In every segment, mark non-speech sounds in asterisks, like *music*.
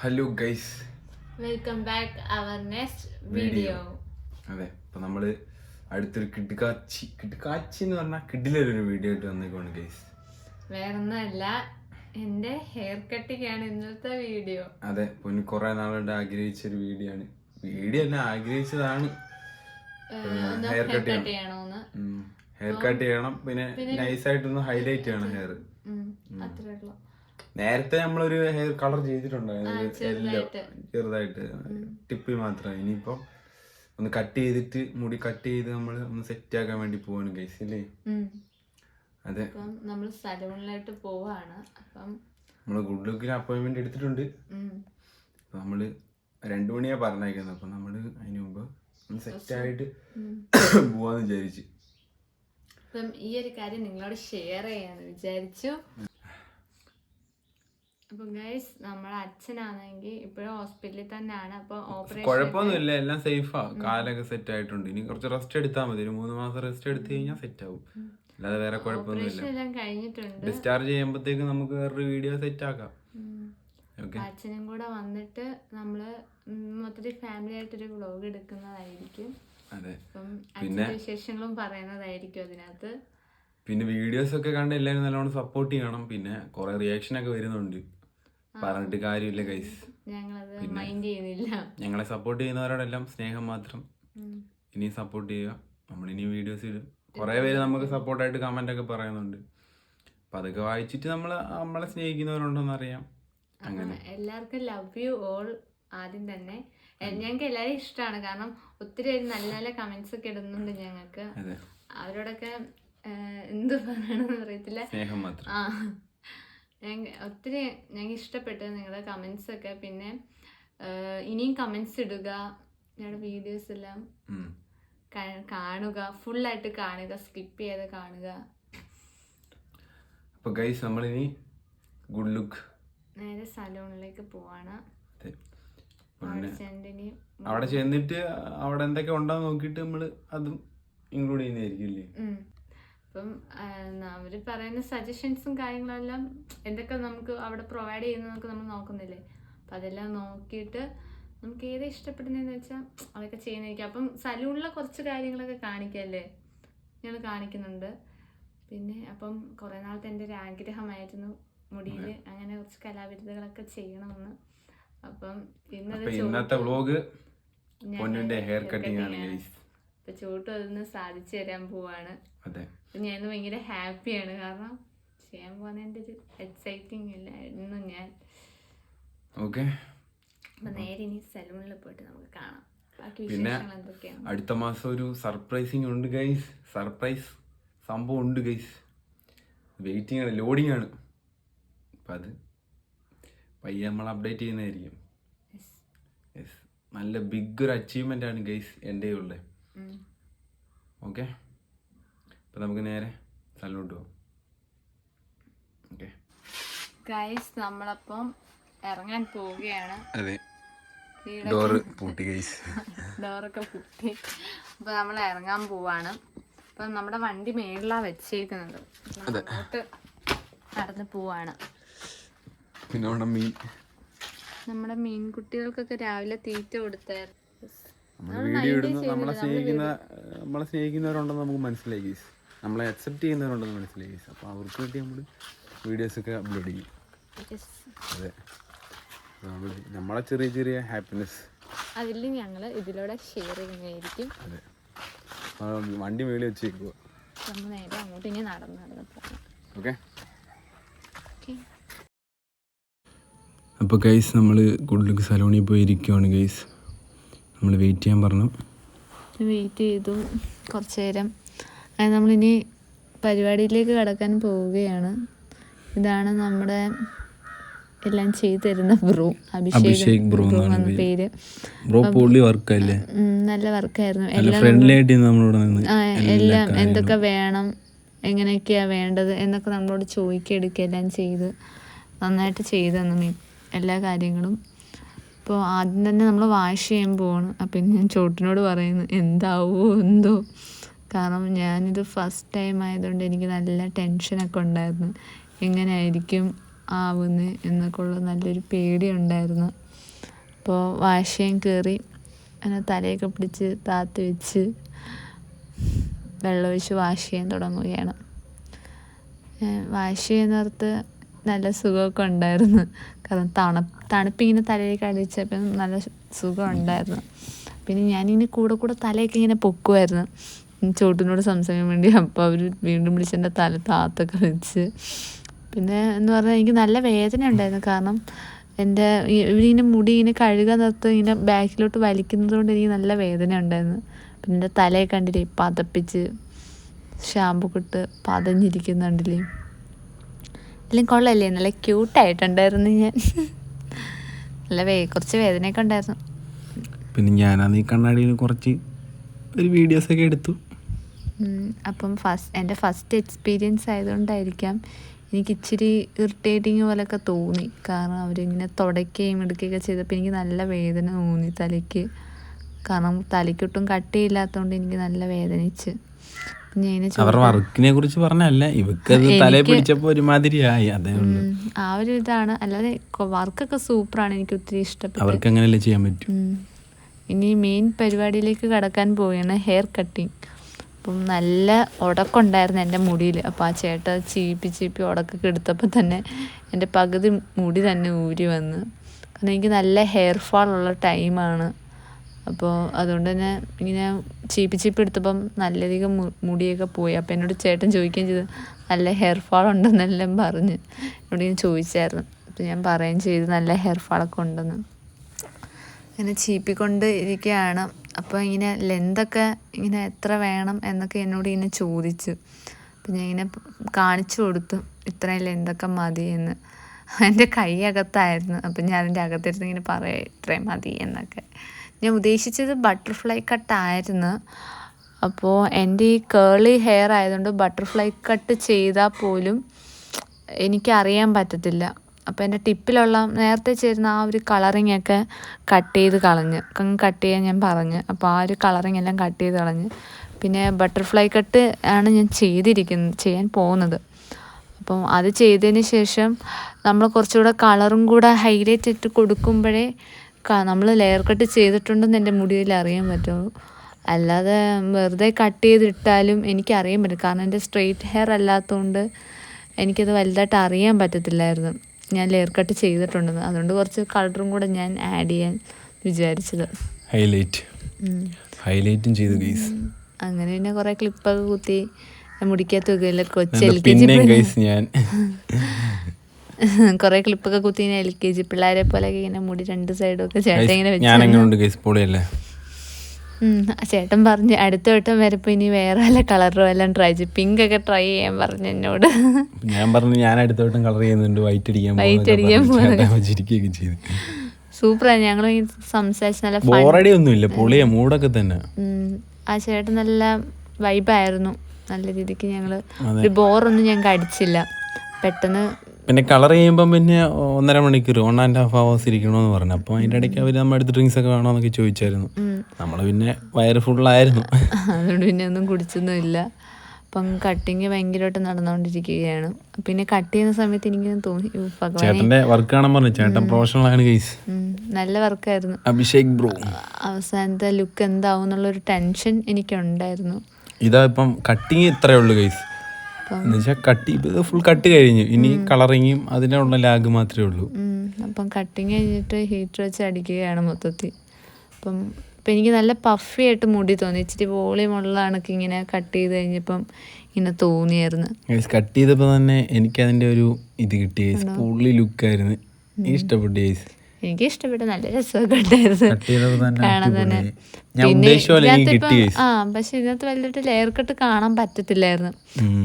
Hello guys welcome back our next video അതെ അപ്പൊ നമ്മൾ അടുത്തൊരു കിടുക്കാച്ചി കിടുക്കാച്ചി എന്ന് പറഞ്ഞാൽ കിഡിലൊരു വീഡിയോ ആയിട്ട് വന്നേക്കാണ് ഗൈസ് വേറൊന്നല്ല എന്റെ ഹെയർ കട്ടിങ്ങാണ് ഇന്നത്തെ വീഡിയോ അതെ പൊന്നു കുറെ നാളുകൊണ്ട് ആഗ്രഹിച്ച ഒരു വീഡിയോ ആണ്. വീഡിയോ അല്ല ആഗ്രഹിച്ചതാണ്. ഹെയർ കട്ട് ചെയ്യണം. ഹെയർ കട്ട് ചെയ്യണം. പിന്നെ നൈസായിട്ടൊന്ന് ഹൈലൈറ്റ് ചെയ്യണം ഹെയർ അത്രേ ഉള്ളൂ. നേരത്തെ നമ്മളൊരു ഹെയർ കളർ ചെയ്തിട്ടുണ്ടായിരുന്നു ചെറുതായിട്ട്. ടിപ്പി ടിപ്പിൽ മാത്രം. ഇനിയിപ്പോ ഒന്ന് കട്ട് ചെയ്തിട്ട് മുടി കട്ട് ചെയ്ത് നമ്മൾ ഒന്ന് സെറ്റ് ആക്കാൻ വേണ്ടി പോവാണ് ഗൈസ് അല്ലേ. അതെ. നമ്മൾ സലൂണിലായിട്ട് പോവാണ്. അപ്പം നമ്മൾ ഗുഡ് ലുക്കിന് അപ്പോയിന്റ്മെന്റ് എടുത്തിട്ടുണ്ട്. നമ്മൾ രണ്ടു മണിയാ പറഞ്ഞേക്കുന്നത്. അപ്പൊ നമ്മൾ അതിന് മുമ്പ് ഒന്ന് സെറ്റ് ആയിട്ട്. *coughs* പോവാന്ന് വിചാരിച്ചു. അപ്പം ഈ ഒരു കാര്യം നിങ്ങളോട് ഷെയർ ചെയ്യാന്ന് വിചാരിച്ചു. അപ്പം ഗൈസ് നമ്മളെ അച്ഛനാണെങ്കിൽ ഇപ്പോഴും ഹോസ്പിറ്റലിൽ തന്നെയാണ്. അപ്പൊ ഓപ്പറേഷൻ കുഴപ്പമൊന്നുമില്ല എല്ലാം സേഫാ കാലൊക്കെ സെറ്റ് ആയിട്ടുണ്ട്. ഇനി കുറച്ച് റെസ്റ്റ് എടുത്താൽ മതി. ഒരു മൂന്ന് മാസം റെസ്റ്റ് എടുത്തു കഴിഞ്ഞാൽ സെറ്റ് ആവും. അല്ലാതെ വേറെ കുഴപ്പമൊന്നുമില്ല. കഴിഞ്ഞിട്ടുണ്ട്. ഡിസ്ചാർജ് ചെയ്യുമ്പോഴത്തേക്ക് നമുക്ക് വേറൊരു വീഡിയോ സെറ്റ് ആക്കാം. അച്ഛനും കൂടെ വന്നിട്ട് നമ്മൾ മൊത്തത്തിൽ ഫാമിലി ആയിട്ടൊരു വ്ളോഗ് എടുക്കുന്നതായിരിക്കും. അതെ. അച്ഛന്റെ വിശേഷങ്ങളും പറയുന്നതായിരിക്കും അതിനകത്ത്. പിന്നെ വീഡിയോസ് ഒക്കെ കണ്ട് എല്ലാവരും നല്ലോണം സപ്പോർട്ട് ചെയ്യണം. പിന്നെ കുറെ റിയാക്ഷൻ ഒക്കെ വരുന്നുണ്ട്. പറഞ്ഞിട്ട് കാര്യമില്ല ഗൈസ് ഞങ്ങളത് മൈൻഡ് ചെയ്യുന്നില്ല. ഞങ്ങളെ സപ്പോർട്ട് ചെയ്യുന്നവരോടെല്ലാം സ്നേഹം മാത്രം. ഇനി സപ്പോർട്ട് ചെയ്യുക. നമ്മൾ ഇനി വീഡിയോസ് ഇടും. കുറേ പേര് നമുക്ക് സപ്പോർട്ടായിട്ട് കമന്റ് ഒക്കെ പറയുന്നുണ്ട്. അപ്പൊ അതൊക്കെ വായിച്ചിട്ട് നമ്മൾ നമ്മളെ സ്നേഹിക്കുന്നവരുണ്ടോന്ന് അറിയാം. അങ്ങനെ. എല്ലാവർക്കും ലവ് യു ഓൾ ആദ്യം തന്നെ. ഞങ്ങൾക്ക് എല്ലാവരും ഇഷ്ടമാണ് കാരണം ഒത്തിരി നല്ല നല്ല കമന്റ്സ് ഒക്കെ ഇടുന്നുണ്ട് ഞങ്ങൾക്ക് അവരോടൊക്കെ എന്ത് പറയണമെന്ന് അറിയത്തില്ല. സ്നേഹം മാത്രം. ആ. ഒത്തിരി ഞങ്ങൾക്ക് ഇഷ്ടപ്പെട്ടു നിങ്ങളുടെ കമൻസ് ഒക്കെ. പിന്നെ ഇനിയും കമൻസ് ഇടുക. ഞങ്ങളുടെ വീഡിയോസ് എല്ലാം കാണുക. ഫുൾ ആയിട്ട് ഫുള്ളായിട്ട് കാണുക. സ്കിപ്പ് ചെയ്ത് കാണുക. അപ്പൊ ഗൈസ് നമ്മളിനി ഗുഡ് ലുക്ക് നേരെ സലൂണിലേക്ക് പോവാണ്. അവിടെ ചെന്നിട്ട് അവിടെ എന്തൊക്കെ ഉണ്ടോ നോക്കിയിട്ട് നമ്മൾ അതും ഇൻക്ലൂഡ് ചെയ്യുന്നതായിരിക്കും. അപ്പം അവർ പറയുന്ന സജഷൻസും കാര്യങ്ങളെല്ലാം എന്തൊക്കെ നമുക്ക് അവിടെ പ്രൊവൈഡ് ചെയ്യുന്നതൊക്കെ നമ്മൾ നോക്കുന്നില്ലേ? അപ്പം അതെല്ലാം നോക്കിയിട്ട് നമുക്ക് ഏത് ഇഷ്ടപ്പെടുന്നതെന്ന് വെച്ചാൽ അതൊക്കെ ചെയ്യുന്നതായിരിക്കും. അപ്പം സലൂണിലെ കുറച്ച് കാര്യങ്ങളൊക്കെ കാണിക്കല്ലേ? ഞങ്ങൾ കാണിക്കുന്നുണ്ട്. പിന്നെ അപ്പം കുറേ നാളത്തെ എന്റെ ഒരു ആഗ്രഹമായിരുന്നു മുടിയിൽ അങ്ങനെ കുറച്ച് കലാവിരുദ്ധകളൊക്കെ ചെയ്യണമെന്ന്. അപ്പം പിന്നെ ഇന്നത്തെ പൊന്നുന്റെ ഹെയർ കട്ടിംഗ് ആണ് ഇപ്പൊ ചോട്ട് അതൊന്ന് സാധിച്ചു തരാൻ പോവാണ്. ഞാൻ ഭയങ്കര ഹാപ്പിയാണ്. കാരണം ചെയ്യാൻ പോകുന്നതിന്റെ ഒരു എക്സൈറ്റിംഗ് ഇല്ലായിരുന്നു ഞാൻ. ഓക്കെ. അപ്പൊ നേരെ ഇനി സലൂണിൽ പോയിട്ട് നമുക്ക് കാണാം. പിന്നെ അടുത്ത മാസം ഒരു സർപ്രൈസിങ് ഉണ്ട് ഗൈസ് സർപ്രൈസ് സംഭവം ഉണ്ട് ഗൈസ് വെയിറ്റിംഗ് ആണ് ലോഡിംഗ് ആണ്. അപ്പം അത് പയ്യെ നമ്മൾ അപ്ഡേറ്റ് ചെയ്യുന്നതായിരിക്കും. യെസ് നല്ല ബിഗ് ഒരു അച്ചീവ്മെന്റ് ആണ് ഗൈസ് എന്റെ ഉള്ളത്. ഓക്കെ. അപ്പം നമുക്ക് നേരെ സ്ഥലത്തോട്ട് പോകാം ഓക്കെ. ഗൈസ് നമ്മളപ്പം ഇറങ്ങാൻ പോവുകയാണ്. അതെ. ഡോർ ഡോറ് പൂട്ടി ഗൈസ് ഡോറൊക്കെ *laughs* പൂട്ടി. അപ്പോൾ നമ്മൾ ഇറങ്ങാൻ പോവാണ്. അപ്പം നമ്മുടെ വണ്ടി മേളിലാണ് വെച്ചേക്കുന്നത്. അങ്ങോട്ട് നടന്ന് പോവാണ്. പിന്നെ അവിടെ മീൻ. നമ്മുടെ മീൻകുട്ടികൾക്കൊക്കെ രാവിലെ തീറ്റ കൊടുത്തായിരുന്നു. നമ്മൾ വീഡിയോ ഇടുന്നു നമ്മളെ സ്നേഹിക്കുന്ന നമ്മളെ സ്നേഹിക്കുന്നവരുണ്ടെന്ന് നമുക്ക് മനസ്സിലായി ഗീസ് നമ്മളെ അക്സെപ്റ്റ് ചെയ്യുന്നവരുണ്ടെന്ന് മനസ്സിലായി ഗീസ് അപ്പോൾ അവർക്ക് വേണ്ടി നമ്മൾ വീഡിയോസൊക്കെ അപ്ലോഡ് ചെയ്യും. അതെ. നമ്മളെ ചെറിയ ചെറിയ ഹാപ്പിനെസ് അതിൽ ഞങ്ങൾ ഇതിലൂടെ ഷെയർ ചെയ്യുന്നതായിരിക്കും. അതെ. വണ്ടി മേളിൽ വെച്ചേക്കുക നമ്മൾ നേരെ അങ്ങോട്ട് ഇനി നടന്ന് നടന്ന് പോകാം ഓക്കെ അപ്പോൾ ഗൈസ് നമ്മൾ ഗുഡ് ലുക്ക് സലോണിൽ പോയി ഇരിക്കുവാണ് ഗൈസ് നമ്മൾ വെയിറ്റ് ചെയ്യാൻ പറഞ്ഞു. വെയിറ്റ് ചെയ്തു. കുറച്ച് നേരം അങ്ങനെ നമ്മളിനി പരിപാടിയിലേക്ക് കടക്കാൻ പോവുകയാണ്. ഇതാണ് നമ്മുടെ എല്ലാം ചെയ്തു തരുന്ന ബ്രൂ. അഭിഷേക് ബ്രോ എന്നാണ് പേര്. ബ്രോ പൊളി വർക്കല്ലേ? നല്ല വർക്കായിരുന്നു. എല്ലാം ഫ്രണ്ട്ലി ആയിട്ട് നമ്മളിവിടെ എല്ലാം എന്തൊക്കെ വേണം എങ്ങനെയൊക്കെയാ വേണ്ടത് എന്നൊക്കെ നമ്മളോട് ചോദിക്കുക എല്ലാം ചെയ്ത് നന്നായിട്ട് ചെയ്തു തന്നു. എല്ലാ കാര്യങ്ങളും. ഇപ്പോൾ ആദ്യം തന്നെ നമ്മൾ വാഷ് ചെയ്യാൻ പോവാണ്. അപ്പം ഞാൻ ചോട്ടിനോട് പറയുന്നു എന്താവോ എന്തോ. കാരണം ഞാനിത് ഫസ്റ്റ് ടൈം ആയതുകൊണ്ട് എനിക്ക് നല്ല ടെൻഷനൊക്കെ ഉണ്ടായിരുന്നു. എങ്ങനെയായിരിക്കും ആവുന്നത് എന്നൊക്കെ ഉള്ള നല്ലൊരു പേടി ഉണ്ടായിരുന്നു. അപ്പോൾ വാഷ് ചെയ്യാൻ കയറി അങ്ങനെ തലയൊക്കെ പിടിച്ച് താത്ത് വെച്ച് വെള്ളമൊഴിച്ച് വാഷ് ചെയ്യാൻ തുടങ്ങുകയാണ്. വാഷ് ചെയ്യുന്നിടത്ത് നല്ല സുഖമൊക്കെ ഉണ്ടായിരുന്നു. കാരണം തണു തണുപ്പിങ്ങനെ തലയിലേക്ക് അടിച്ചപ്പം നല്ല സുഖമുണ്ടായിരുന്നു. പിന്നെ ഞാനിങ്ങനെ കൂടെ കൂടെ തലയൊക്കെ ഇങ്ങനെ പൊക്കുമായിരുന്നു ചോട്ടിനോട് സംസാരിക്കാൻ വേണ്ടി അപ്പോൾ അവർ വീണ്ടും വിളിച്ച് എന്റെ തല താത്തൊക്കെ വെച്ച്. പിന്നെ എന്ന് പറഞ്ഞാൽ എനിക്ക് നല്ല വേദന ഉണ്ടായിരുന്നു. കാരണം എന്റെ ഇവരിങ്ങനെ മുടി ഇങ്ങനെ കഴുകാൻ നിർത്ത് ഇങ്ങനെ ബാക്കിലോട്ട് വലിക്കുന്നതുകൊണ്ട് എനിക്ക് നല്ല വേദന ഉണ്ടായിരുന്നു. പിന്നെ എന്റെ തലയെ കണ്ടില്ലേ പതപ്പിച്ച് ഷാമ്പു കിട്ട് പതഞ്ഞിരിക്കുന്നുണ്ടല്ലേ. എല്ലാം കൊള്ളല്ലേ? നല്ല ക്യൂട്ടായിട്ടുണ്ടായിരുന്നു ഞാൻ. നല്ല വേ കുറച്ച് വേദനയൊക്കെ ഉണ്ടായിരുന്നു. പിന്നെ ഞാനാ ഈ കണ്ണാടിയിൽ കുറച്ച് ഒരു വീഡിയോസൊക്കെ എടുത്തു. അപ്പം ഫസ്റ്റ് എന്റെ ഫസ്റ്റ് എക്സ്പീരിയൻസ് ആയതുകൊണ്ടായിരിക്കാം എനിക്ക് ഇച്ചിരി ഇറിറ്റേറ്റിങ് പോലെയൊക്കെ തോന്നി. കാരണം അവരിങ്ങനെ തുടയ്ക്കുകയും എടുക്കുകയൊക്കെ ചെയ്തപ്പോൾ എനിക്ക് നല്ല വേദന തോന്നി തലയ്ക്ക്. കാരണം തലയ്ക്കൊട്ടും കട്ടിയില്ലാത്തതുകൊണ്ട് എനിക്ക് നല്ല വേദനിച്ച്. അവരുടെ വർക്കിനെ കുറിച്ച് പറഞ്ഞല്ല ഇവക്ക് തലയിൽ പിടിച്ചപ്പോ ഒരുമാതിരിയായി അതേ ഉള്ളൂ. ആ ഒരു ഇതാണ്. അല്ലാതെ വർക്കൊക്കെ സൂപ്പറാണ് എനിക്ക് ഒത്തിരി ഇഷ്ടപ്പെട്ടു അവർക്ക് അങ്ങനെയല്ലേ ചെയ്യാൻ പറ്റും? ഇനി മെയിൻ പരിപാടിയിലേക്ക് കടക്കാൻ പോവുകയാണ് ഹെയർ കട്ടിങ് അപ്പം നല്ല ഉടക്കുണ്ടായിരുന്നു എന്റെ മുടിയിൽ. അപ്പോൾ ആ ചേട്ട ചീപ്പി ചീപ്പി ഉടക്കൊക്കെ എടുത്തപ്പോൾ തന്നെ എന്റെ പകുതി മുടി തന്നെ ഊരി വന്ന്. കാരണം എനിക്ക് നല്ല ഹെയർ ഫാൾ ഉള്ള ടൈമാണ് അപ്പോൾ അതുകൊണ്ട് തന്നെ ഇങ്ങനെ ചീപ്പ് ചീപ്പ് എടുത്തപ്പം നല്ലധികം മുടിയൊക്കെ പോയി. അപ്പോൾ എന്നോട് ചേട്ടൻ ചോദിക്കുകയും ചെയ്തു. നല്ല ഹെയർ ഫാൾ ഉണ്ടെന്നെല്ലാം പറഞ്ഞ്. എന്നോട് ഞാൻ ചോദിച്ചായിരുന്നു. അപ്പോൾ ഞാൻ പറയുകയും ചെയ്തു നല്ല ഹെയർ ഫാളൊക്കെ ഉണ്ടെന്ന്. ഇങ്ങനെ ചീപ്പിക്കൊണ്ട് ഇരിക്കുകയാണ് അപ്പോൾ ഇങ്ങനെ ലെന്തൊക്കെ ഇങ്ങനെ എത്ര വേണം എന്നൊക്കെ എന്നോട് ഇങ്ങനെ ചോദിച്ചു. അപ്പം ഞാൻ ഇങ്ങനെ കാണിച്ചു കൊടുത്തു. ഇത്രയും ലെന്തൊക്കെ മതി എന്ന്. എന്റെ കൈ അകത്തായിരുന്നു. അപ്പം ഞാൻ അതിന്റെ അകത്തിരുന്ന് ഇങ്ങനെ പറയാം ഇത്രയും മതി എന്നൊക്കെ. ഞാൻ ഉദ്ദേശിച്ചത് ബട്ടർഫ്ലൈ കട്ടായിരുന്നു അപ്പോൾ എന്റെ ഈ കേളി ഹെയർ ആയതുകൊണ്ട് ബട്ടർഫ്ലൈ കട്ട് ചെയ്താൽ പോലും എനിക്കറിയാൻ പറ്റത്തില്ല. അപ്പോൾ എന്റെ ടിപ്പിലുള്ള നേരത്തെ ചേരുന്ന ആ ഒരു കളറിങ് ഒക്കെ കട്ട് ചെയ്ത് കളഞ്ഞ്. കട്ട് ചെയ്യാൻ ഞാൻ പറഞ്ഞ്. അപ്പോൾ ആ ഒരു കളറിങ് എല്ലാം കട്ട് ചെയ്ത് കളഞ്ഞ്. പിന്നെ ബട്ടർഫ്ലൈ കട്ട് ആണ് ഞാൻ ചെയ്തിരിക്കുന്നത് ചെയ്യാൻ പോകുന്നത്. അപ്പം അത് ചെയ്തതിന് ശേഷം നമ്മൾ കുറച്ചുകൂടെ കളറും കൂടെ ഹൈലൈറ്റ് ഇട്ട് കൊടുക്കുമ്പോഴേ നമ്മൾ ലെയർ കട്ട് ചെയ്തിട്ടുണ്ടെന്ന് എന്റെ മുടിയിൽ അറിയാൻ പറ്റുള്ളൂ. അല്ലാതെ വെറുതെ കട്ട് ചെയ്തിട്ടാലും എനിക്കറിയാൻ പറ്റും കാരണം എന്റെ സ്ട്രെയിറ്റ് ഹെയർ അല്ലാത്തതുകൊണ്ട് എനിക്കത് വലുതായിട്ട് അറിയാൻ പറ്റത്തില്ലായിരുന്നു. ഞാൻ ലെയർ കട്ട് ചെയ്തിട്ടുണ്ടെന്ന്. അതുകൊണ്ട് കുറച്ച് കളറും കൂടെ ഞാൻ ആഡ് ചെയ്യാൻ വിചാരിച്ചത്. ഹൈലൈറ്റ് ഹൈലൈറ്റും ചെയ്തു ഗൈസ് അങ്ങനെ പിന്നെ കുറേ ക്ലിപ്പൊക്കെ കുത്തി മുടിക്കാത്ത കൊച്ചു ഗൈസ് ഞാൻ? *laughs* കുറേ ക്ലിപ്പൊക്കെ കുത്തി ഇങ്ങനെ എൽ കെ ജി. പിള്ളേരെ പോലെ ഇങ്ങനെ മുടി രണ്ട് സൈഡും ഒക്കെ ചേട്ടൻ ഇങ്ങനെ വെച്ച് ചേട്ടൻ പറഞ്ഞു അടുത്ത വട്ടം വരപ്പോ ഇനി വേറെ വല്ല കളറും എല്ലാം ട്രൈ ചെയ്യും. പിങ്ക് ഒക്കെ ട്രൈ ചെയ്യാൻ പറഞ്ഞു എന്നോട്. ഞാൻ പറഞ്ഞു ഞാൻ അടുത്ത വട്ടം കളർ ചെയ്യുന്നുണ്ട്. വൈറ്റ് അടിക്കാൻ വൈറ്റ് അടിക്കാൻ ചെയ്തു. സൂപ്പറാണ് ഞങ്ങൾ സംസാരിച്ച് നല്ല ബോറടി ഒന്നുമില്ല പൊളിയ മൂടൊക്കെ തന്നെ. ആ ചേട്ടൻ നല്ല വൈബായിരുന്നു നല്ല രീതിക്ക് ഞങ്ങൾ ഒരു ബോറൊന്നും ഞങ്ങൾക്ക് അടിച്ചില്ല. പെട്ടെന്ന് പിന്നെ കളർ ചെയ്യുമ്പം പിന്നെ ഒന്നര മണിക്കൂർ വൺ ആൻഡ് ഹാഫ് അവേഴ്സ് ഇരിക്കണമെന്ന് പറഞ്ഞു. അപ്പോൾ അതിന്റെ ഇടയ്ക്ക് അവർ നമ്മുടെ അടുത്ത് ഡ്രിങ്ക്സ് ഒക്കെ വേണമെന്നൊക്കെ ചോദിച്ചായിരുന്നു. നമ്മൾ പിന്നെ വയറ് ഫുള്ളായിരുന്നു അതുകൊണ്ട് പിന്നെ ഒന്നും കുടിച്ചൊന്നുമില്ല. അപ്പം കട്ടിങ് ഭയങ്കരമായിട്ട് നടന്നുകൊണ്ടിരിക്കുകയാണ്. പിന്നെ കട്ട് ചെയ്യുന്ന സമയത്ത് എനിക്ക് തോന്നി. "ഉയ്യോ, ഭഗവാനെ. വർക്ക് കാണാൻ പറഞ്ഞു. ചേട്ടൻ പ്രൊഫഷണൽ ആണ് ഗൈസ് നല്ല വർക്കായിരുന്നു അഭിഷേക് ബ്രോ. അവസാനത്തെ ലുക്ക് എന്താവും എന്നുള്ളൊരു ടെൻഷൻ എനിക്കുണ്ടായിരുന്നു. ഇതാ ഇപ്പം കട്ടിങ് ഇത്രയേ ഉള്ളൂ ഗൈസ് എന്ന് കട്ട് ഇത് ഫുൾ കട്ട് കഴിഞ്ഞു. ഇനി കളറിങ്ങും അതിനുള്ള ലാഗ് മാത്രമേ ഉള്ളൂ. അപ്പം കട്ടിങ് കഴിഞ്ഞിട്ട് ഹീറ്റർ വെച്ച് അടിക്കുകയാണ് മൊത്തത്തിൽ. അപ്പം ഇപ്പം എനിക്ക് നല്ല പഫി ആയിട്ട് മുടി തോന്നി. ഇച്ചിരി വോളിയം ഉള്ള കണക്ക് ഇങ്ങനെ കട്ട് ചെയ്ത് കഴിഞ്ഞപ്പം ഇങ്ങനെ തോന്നിയായിരുന്നു. കട്ട് ചെയ്തപ്പോൾ തന്നെ എനിക്ക് അതിന്റെ ഒരു ഇത് കിട്ടി. പുള്ളി ലുക്കായിരുന്നു ഇഷ്ടപ്പെട്ടു എനിക്ക് ഇഷ്ടപ്പെട്ടു നല്ല രസമൊക്കെ ഉണ്ടായിരുന്നു കാണാൻ തന്നെ. പോലെ ഇതിനകത്ത് ആ പക്ഷെ ഇതിനകത്ത് വലുതായിട്ട് ലെയർ കട്ട് കാണാൻ പറ്റത്തില്ലായിരുന്നു.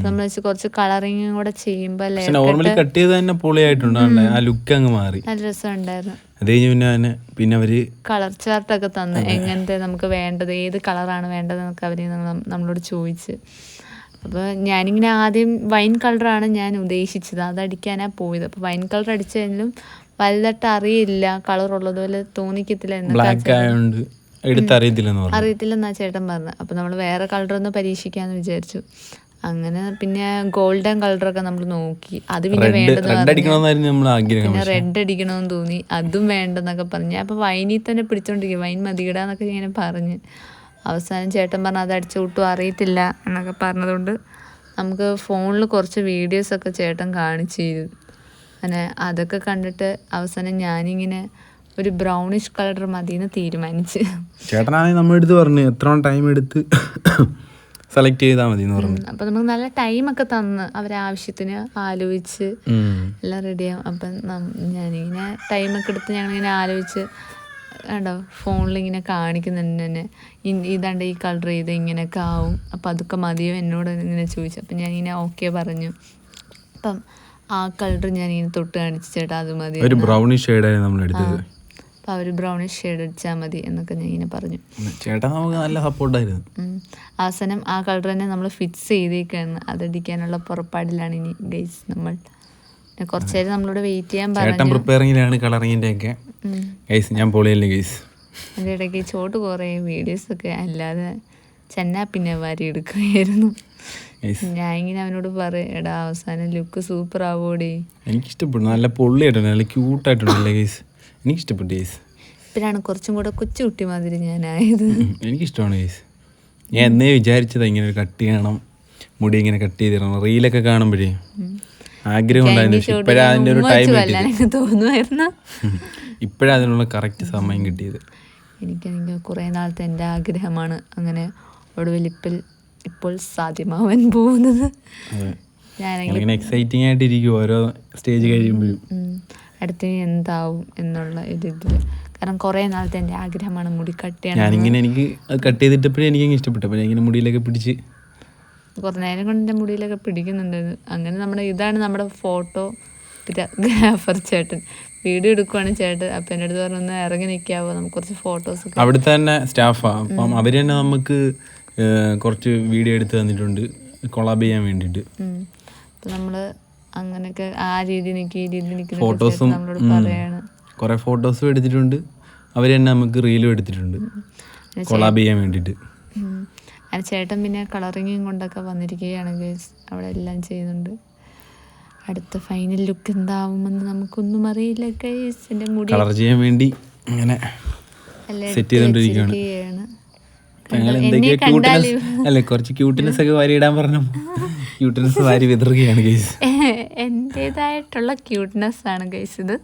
നമ്മൾ വെച്ച് കുറച്ച് കളറിങ്ങും കൂടെ ചെയ്യുമ്പോൾ നോർമലി കട്ട് ചെയ്ത് തന്നെ പൊളിയായിട്ടുണ്ട്. ആ ലുക്ക് അങ്ങ് മാറി. നല്ല രസമുണ്ടായിരുന്നു. അത് കഴിഞ്ഞ് പിന്നെ പിന്നെ അവർ കളർ ചാർട്ടൊക്കെ തന്ന്. എങ്ങനത്തെ നമുക്ക് വേണ്ടത് ഏത് കളറാണ് വേണ്ടത് എന്നൊക്കെ അവർ നമ്മളോട് ചോദിച്ച്. അപ്പോൾ ഞാനിങ്ങനെ ആദ്യം വൈൻ കളറാണ് ഞാൻ ഉദ്ദേശിച്ചത്. അത് അടിക്കാനാണ് പോയത്. അപ്പോൾ വൈൻ കളർ അടിച്ചു കഴിഞ്ഞാലും വലുതായിട്ട് അറിയില്ല കളർ ഉള്ളതുപോലെ തോന്നിക്കത്തില്ല ബ്ലാക്ക് ആയതുകൊണ്ട് അറിയത്തില്ലെന്നാ ചേട്ടൻ പറഞ്ഞു അപ്പോൾ നമ്മൾ വേറെ കളർ ഒന്ന് പരീക്ഷിക്കാമെന്ന് വിചാരിച്ചു. അങ്ങനെ പിന്നെ ഗോൾഡൻ കളറൊക്കെ നമ്മൾ നോക്കി. അത് പിന്നെ വേണ്ടെന്ന് റെഡ് അടിക്കണമെന്ന് തോന്നി. അതും വേണ്ടെന്നൊക്കെ പറഞ്ഞു. അപ്പോൾ വൈനിൽ തന്നെ പിടിച്ചോണ്ടിരിക്കും വൈൻ മതിയിടാന്നൊക്കെ ഇങ്ങനെ പറഞ്ഞ്. അവസാനം ചേട്ടൻ പറഞ്ഞു അത് അടിച്ചു വിട്ടു അറിയത്തില്ല എന്നൊക്കെ പറഞ്ഞതുകൊണ്ട് നമുക്ക് ഫോണിൽ കുറച്ച് വീഡിയോസൊക്കെ ചേട്ടൻ കാണിച്ചു തരും. അങ്ങനെ അതൊക്കെ കണ്ടിട്ട് അവസാനം ഞാനിങ്ങനെ ഒരു ബ്രൗണിഷ് കളർ മതിയെന്ന് തീരുമാനിച്ച്. ചേട്ടനാണെങ്കിൽ നമ്മൾ എടുത്ത് പറഞ്ഞു എത്ര ടൈം എടുത്ത് സെലക്ട് ചെയ്താൽ മതി അപ്പൊ നമുക്ക് നല്ല ടൈമൊക്കെ തന്ന് അവരാവശ്യത്തിന് ആലോചിച്ച് എല്ലാം റെഡിയാവും അപ്പം ഞാനിങ്ങനെ ടൈമൊക്കെ എടുത്ത് ഞങ്ങളിങ്ങനെ ആലോചിച്ച് കണ്ടോ ഫോണിലിങ്ങനെ കാണിക്കുന്നുണ്ട് തന്നെ ഇതാണ്ട് ഈ കളർ ചെയ്ത് ഇങ്ങനെയൊക്കെ ആവും. അപ്പം അതൊക്കെ മതിയോ എന്നോട് ഇങ്ങനെ ചോദിച്ചു. അപ്പം ഞാനിങ്ങനെ ഓക്കെ പറഞ്ഞു. അപ്പം ആ കളർ ഞാൻ ഇനി തൊട്ട് കാണിച്ചു ചേട്ടാ അത് മതി ഒരു ബ്രൗണിഷ് ഷെയ്ഡായിരുന്നു നമ്മൾ എടുത്തത് അപ്പോൾ അവർ ബ്രൗണിഷ് ഷെയ്ഡ് അടിച്ചാൽ മതി എന്നൊക്കെ ഞാൻ ഇങ്ങനെ പറഞ്ഞു. ചേട്ടാ നമുക്ക് നല്ല സപ്പോർട്ടായിരുന്നു. അവസാനം ആ കളർ തന്നെ നമ്മൾ ഫിക്സ് ചെയ്തേക്കാണ്. അതടിക്കാനുള്ള പുറപ്പാടിലാണ് ഇനി ഗൈസ് നമ്മൾ. കുറച്ചേരം കുറച്ച് നേരം നമ്മളോട് വെയിറ്റ് ചെയ്യാൻ പറഞ്ഞു. പ്രിപ്പയറിങ്ങിലാണ് കളറിങ്ങിന്റെ ഒക്കെ. ഗൈസ് ഞാൻ പൊളിയല്ലേ ഗൈസ് അതിന്റെ ഇടയ്ക്ക് ചോട്ട് കുറേ വീഡിയോസൊക്കെ അല്ലാതെ ചെന്നാ പിന്നെ വാരി എടുക്കുകയായിരുന്നു. ഞാൻ ഇങ്ങനെ അവനോട് പറയും എടാ അവസാനം ലുക്ക് സൂപ്പർ ആവോടി. എനിക്കിഷ്ടപ്പെട്ടു. നല്ല പൊള്ളിയായിട്ടുണ്ട്. നല്ല ക്യൂട്ടായിട്ടുണ്ടല്ലേ ഗൈസ് എനിക്കിഷ്ടപ്പെട്ടു ഗൈസ് ഇപ്പോഴാണ് കുറച്ചും കൂടെ കൊച്ചു കുട്ടി മാതിരി ഞാനായത്. എനിക്കിഷ്ടമാണ് ഗൈസ് ഞാൻ എന്നേ വിചാരിച്ചത് ഇങ്ങനെ കട്ട് ചെയ്യണം. മുടി ഇങ്ങനെ കട്ട് ചെയ്തിരണം റീലൊക്കെ കാണുമ്പോഴേ. ആഗ്രഹം ഉണ്ടായിരുന്നു. പക്ഷെ ഇപ്പോഴാ അതിന്റെ ഒരു ടൈം കിട്ടിയത്. കൊല്ലാനൊക്കെ തോന്നുമായിരുന്നു ഇപ്പോഴാ അതിനുള്ള കറക്റ്റ് സമയം കിട്ടിയത്. എനിക്കാണെങ്കിൽ കുറേ നാളത്തെ എന്റെ ആഗ്രഹമാണ്. അങ്ങനെ ഒടുവിൽ ഇപ്പോൾ ഇപ്പോൾ സാധ്യമാവാൻ പോകുന്നത്. നമ്മളിങ്ങനെ എക്സൈറ്റിംഗ് ആയിട്ടിരിക്കും ഓരോ സ്റ്റേജ് കഴിയുമ്പോഴും. ഉം, എന്താവും എന്നുള്ള ഒരു ഇതിൽ കാരണം കുറേ നാളത്തെ എന്റെ ആഗ്രഹമാണ് മുടി കട്ട് ചെയ്യണം ഞാനിങ്ങനെ എനിക്ക് കട്ട് ചെയ്തിട്ടപ്പോഴേ എനിക്ക് ഇഷ്ടപ്പെട്ടു. അപ്പോൾ ഇങ്ങനെ മുടിയിലൊക്കെ പിടിച്ച്. കുറേ നേരം കൊണ്ട് എന്റെ മുടിയിലൊക്കെ പിടിക്കുന്നുണ്ട്. അങ്ങനെ നമ്മുടെ ഇതാണ് നമ്മുടെ ഫോട്ടോ. ഗ്രാഫർ ചേട്ടൻ. വീഡിയോ എടുക്കുവാണ് ചേട്ടൻ. അപ്പം എന്റെ അടുത്ത് പറഞ്ഞു ഇറങ്ങി നിൽക്കാവോ? നമുക്ക് കുറച്ച് ഫോട്ടോസ് അവിടുത്തെ തന്നെ സ്റ്റാഫാ അപ്പം അവർ തന്നെ നമുക്ക് കുറച്ച് വീഡിയോ എടുത്ത് തന്നിട്ടുണ്ട്. കൊളാബ് ചെയ്യാൻ വേണ്ടിയിട്ട്. നമ്മൾ അങ്ങനെയൊക്കെ ആ രീതി നിൽക്കി ഈ രീതി നിൽക്കുന്ന ഫോട്ടോസും പറയാണ്. കുറേ ഫോട്ടോസും എടുത്തിട്ടുണ്ട്. അവർ തന്നെ നമുക്ക് റീലും എടുത്തിട്ടുണ്ട്. കൊളാബ് ചെയ്യാൻ വേണ്ടിയിട്ട്. ചേട്ടൻ പിന്നെ കളറിങ്ങും കൊണ്ടൊക്കെ വന്നിരിക്കുകയാണ് ഗൈസ് അവിടെ എല്ലാം ചെയ്യുന്നുണ്ട്. അടുത്ത ഫൈനൽ ലുക്ക് എന്താവുമെന്ന് നമുക്കൊന്നും അറിയില്ല ഗൈസ് എന്റെ മുടി കളർ ചെയ്യാൻ വേണ്ടി അങ്ങനെ സെറ്റ് ചെയ്തുകൊണ്ടിരിക്കുകയാണ് ഞങ്ങൾ എന്തൊക്കെയോ ക്യൂട്ട്നെസ് അല്ലെ കുറച്ച് ക്യൂട്ടിനെസ് ഒക്കെ വാരി ഇടാൻ പറഞ്ഞു. ക്യൂട്ടിനെസ് വാരി വിതറുകയാണ് ഗൈസ് എന്റേതായിട്ടുള്ള ക്യൂട്ട്നെസ് ആണ് ഗൈസ് ഇത്.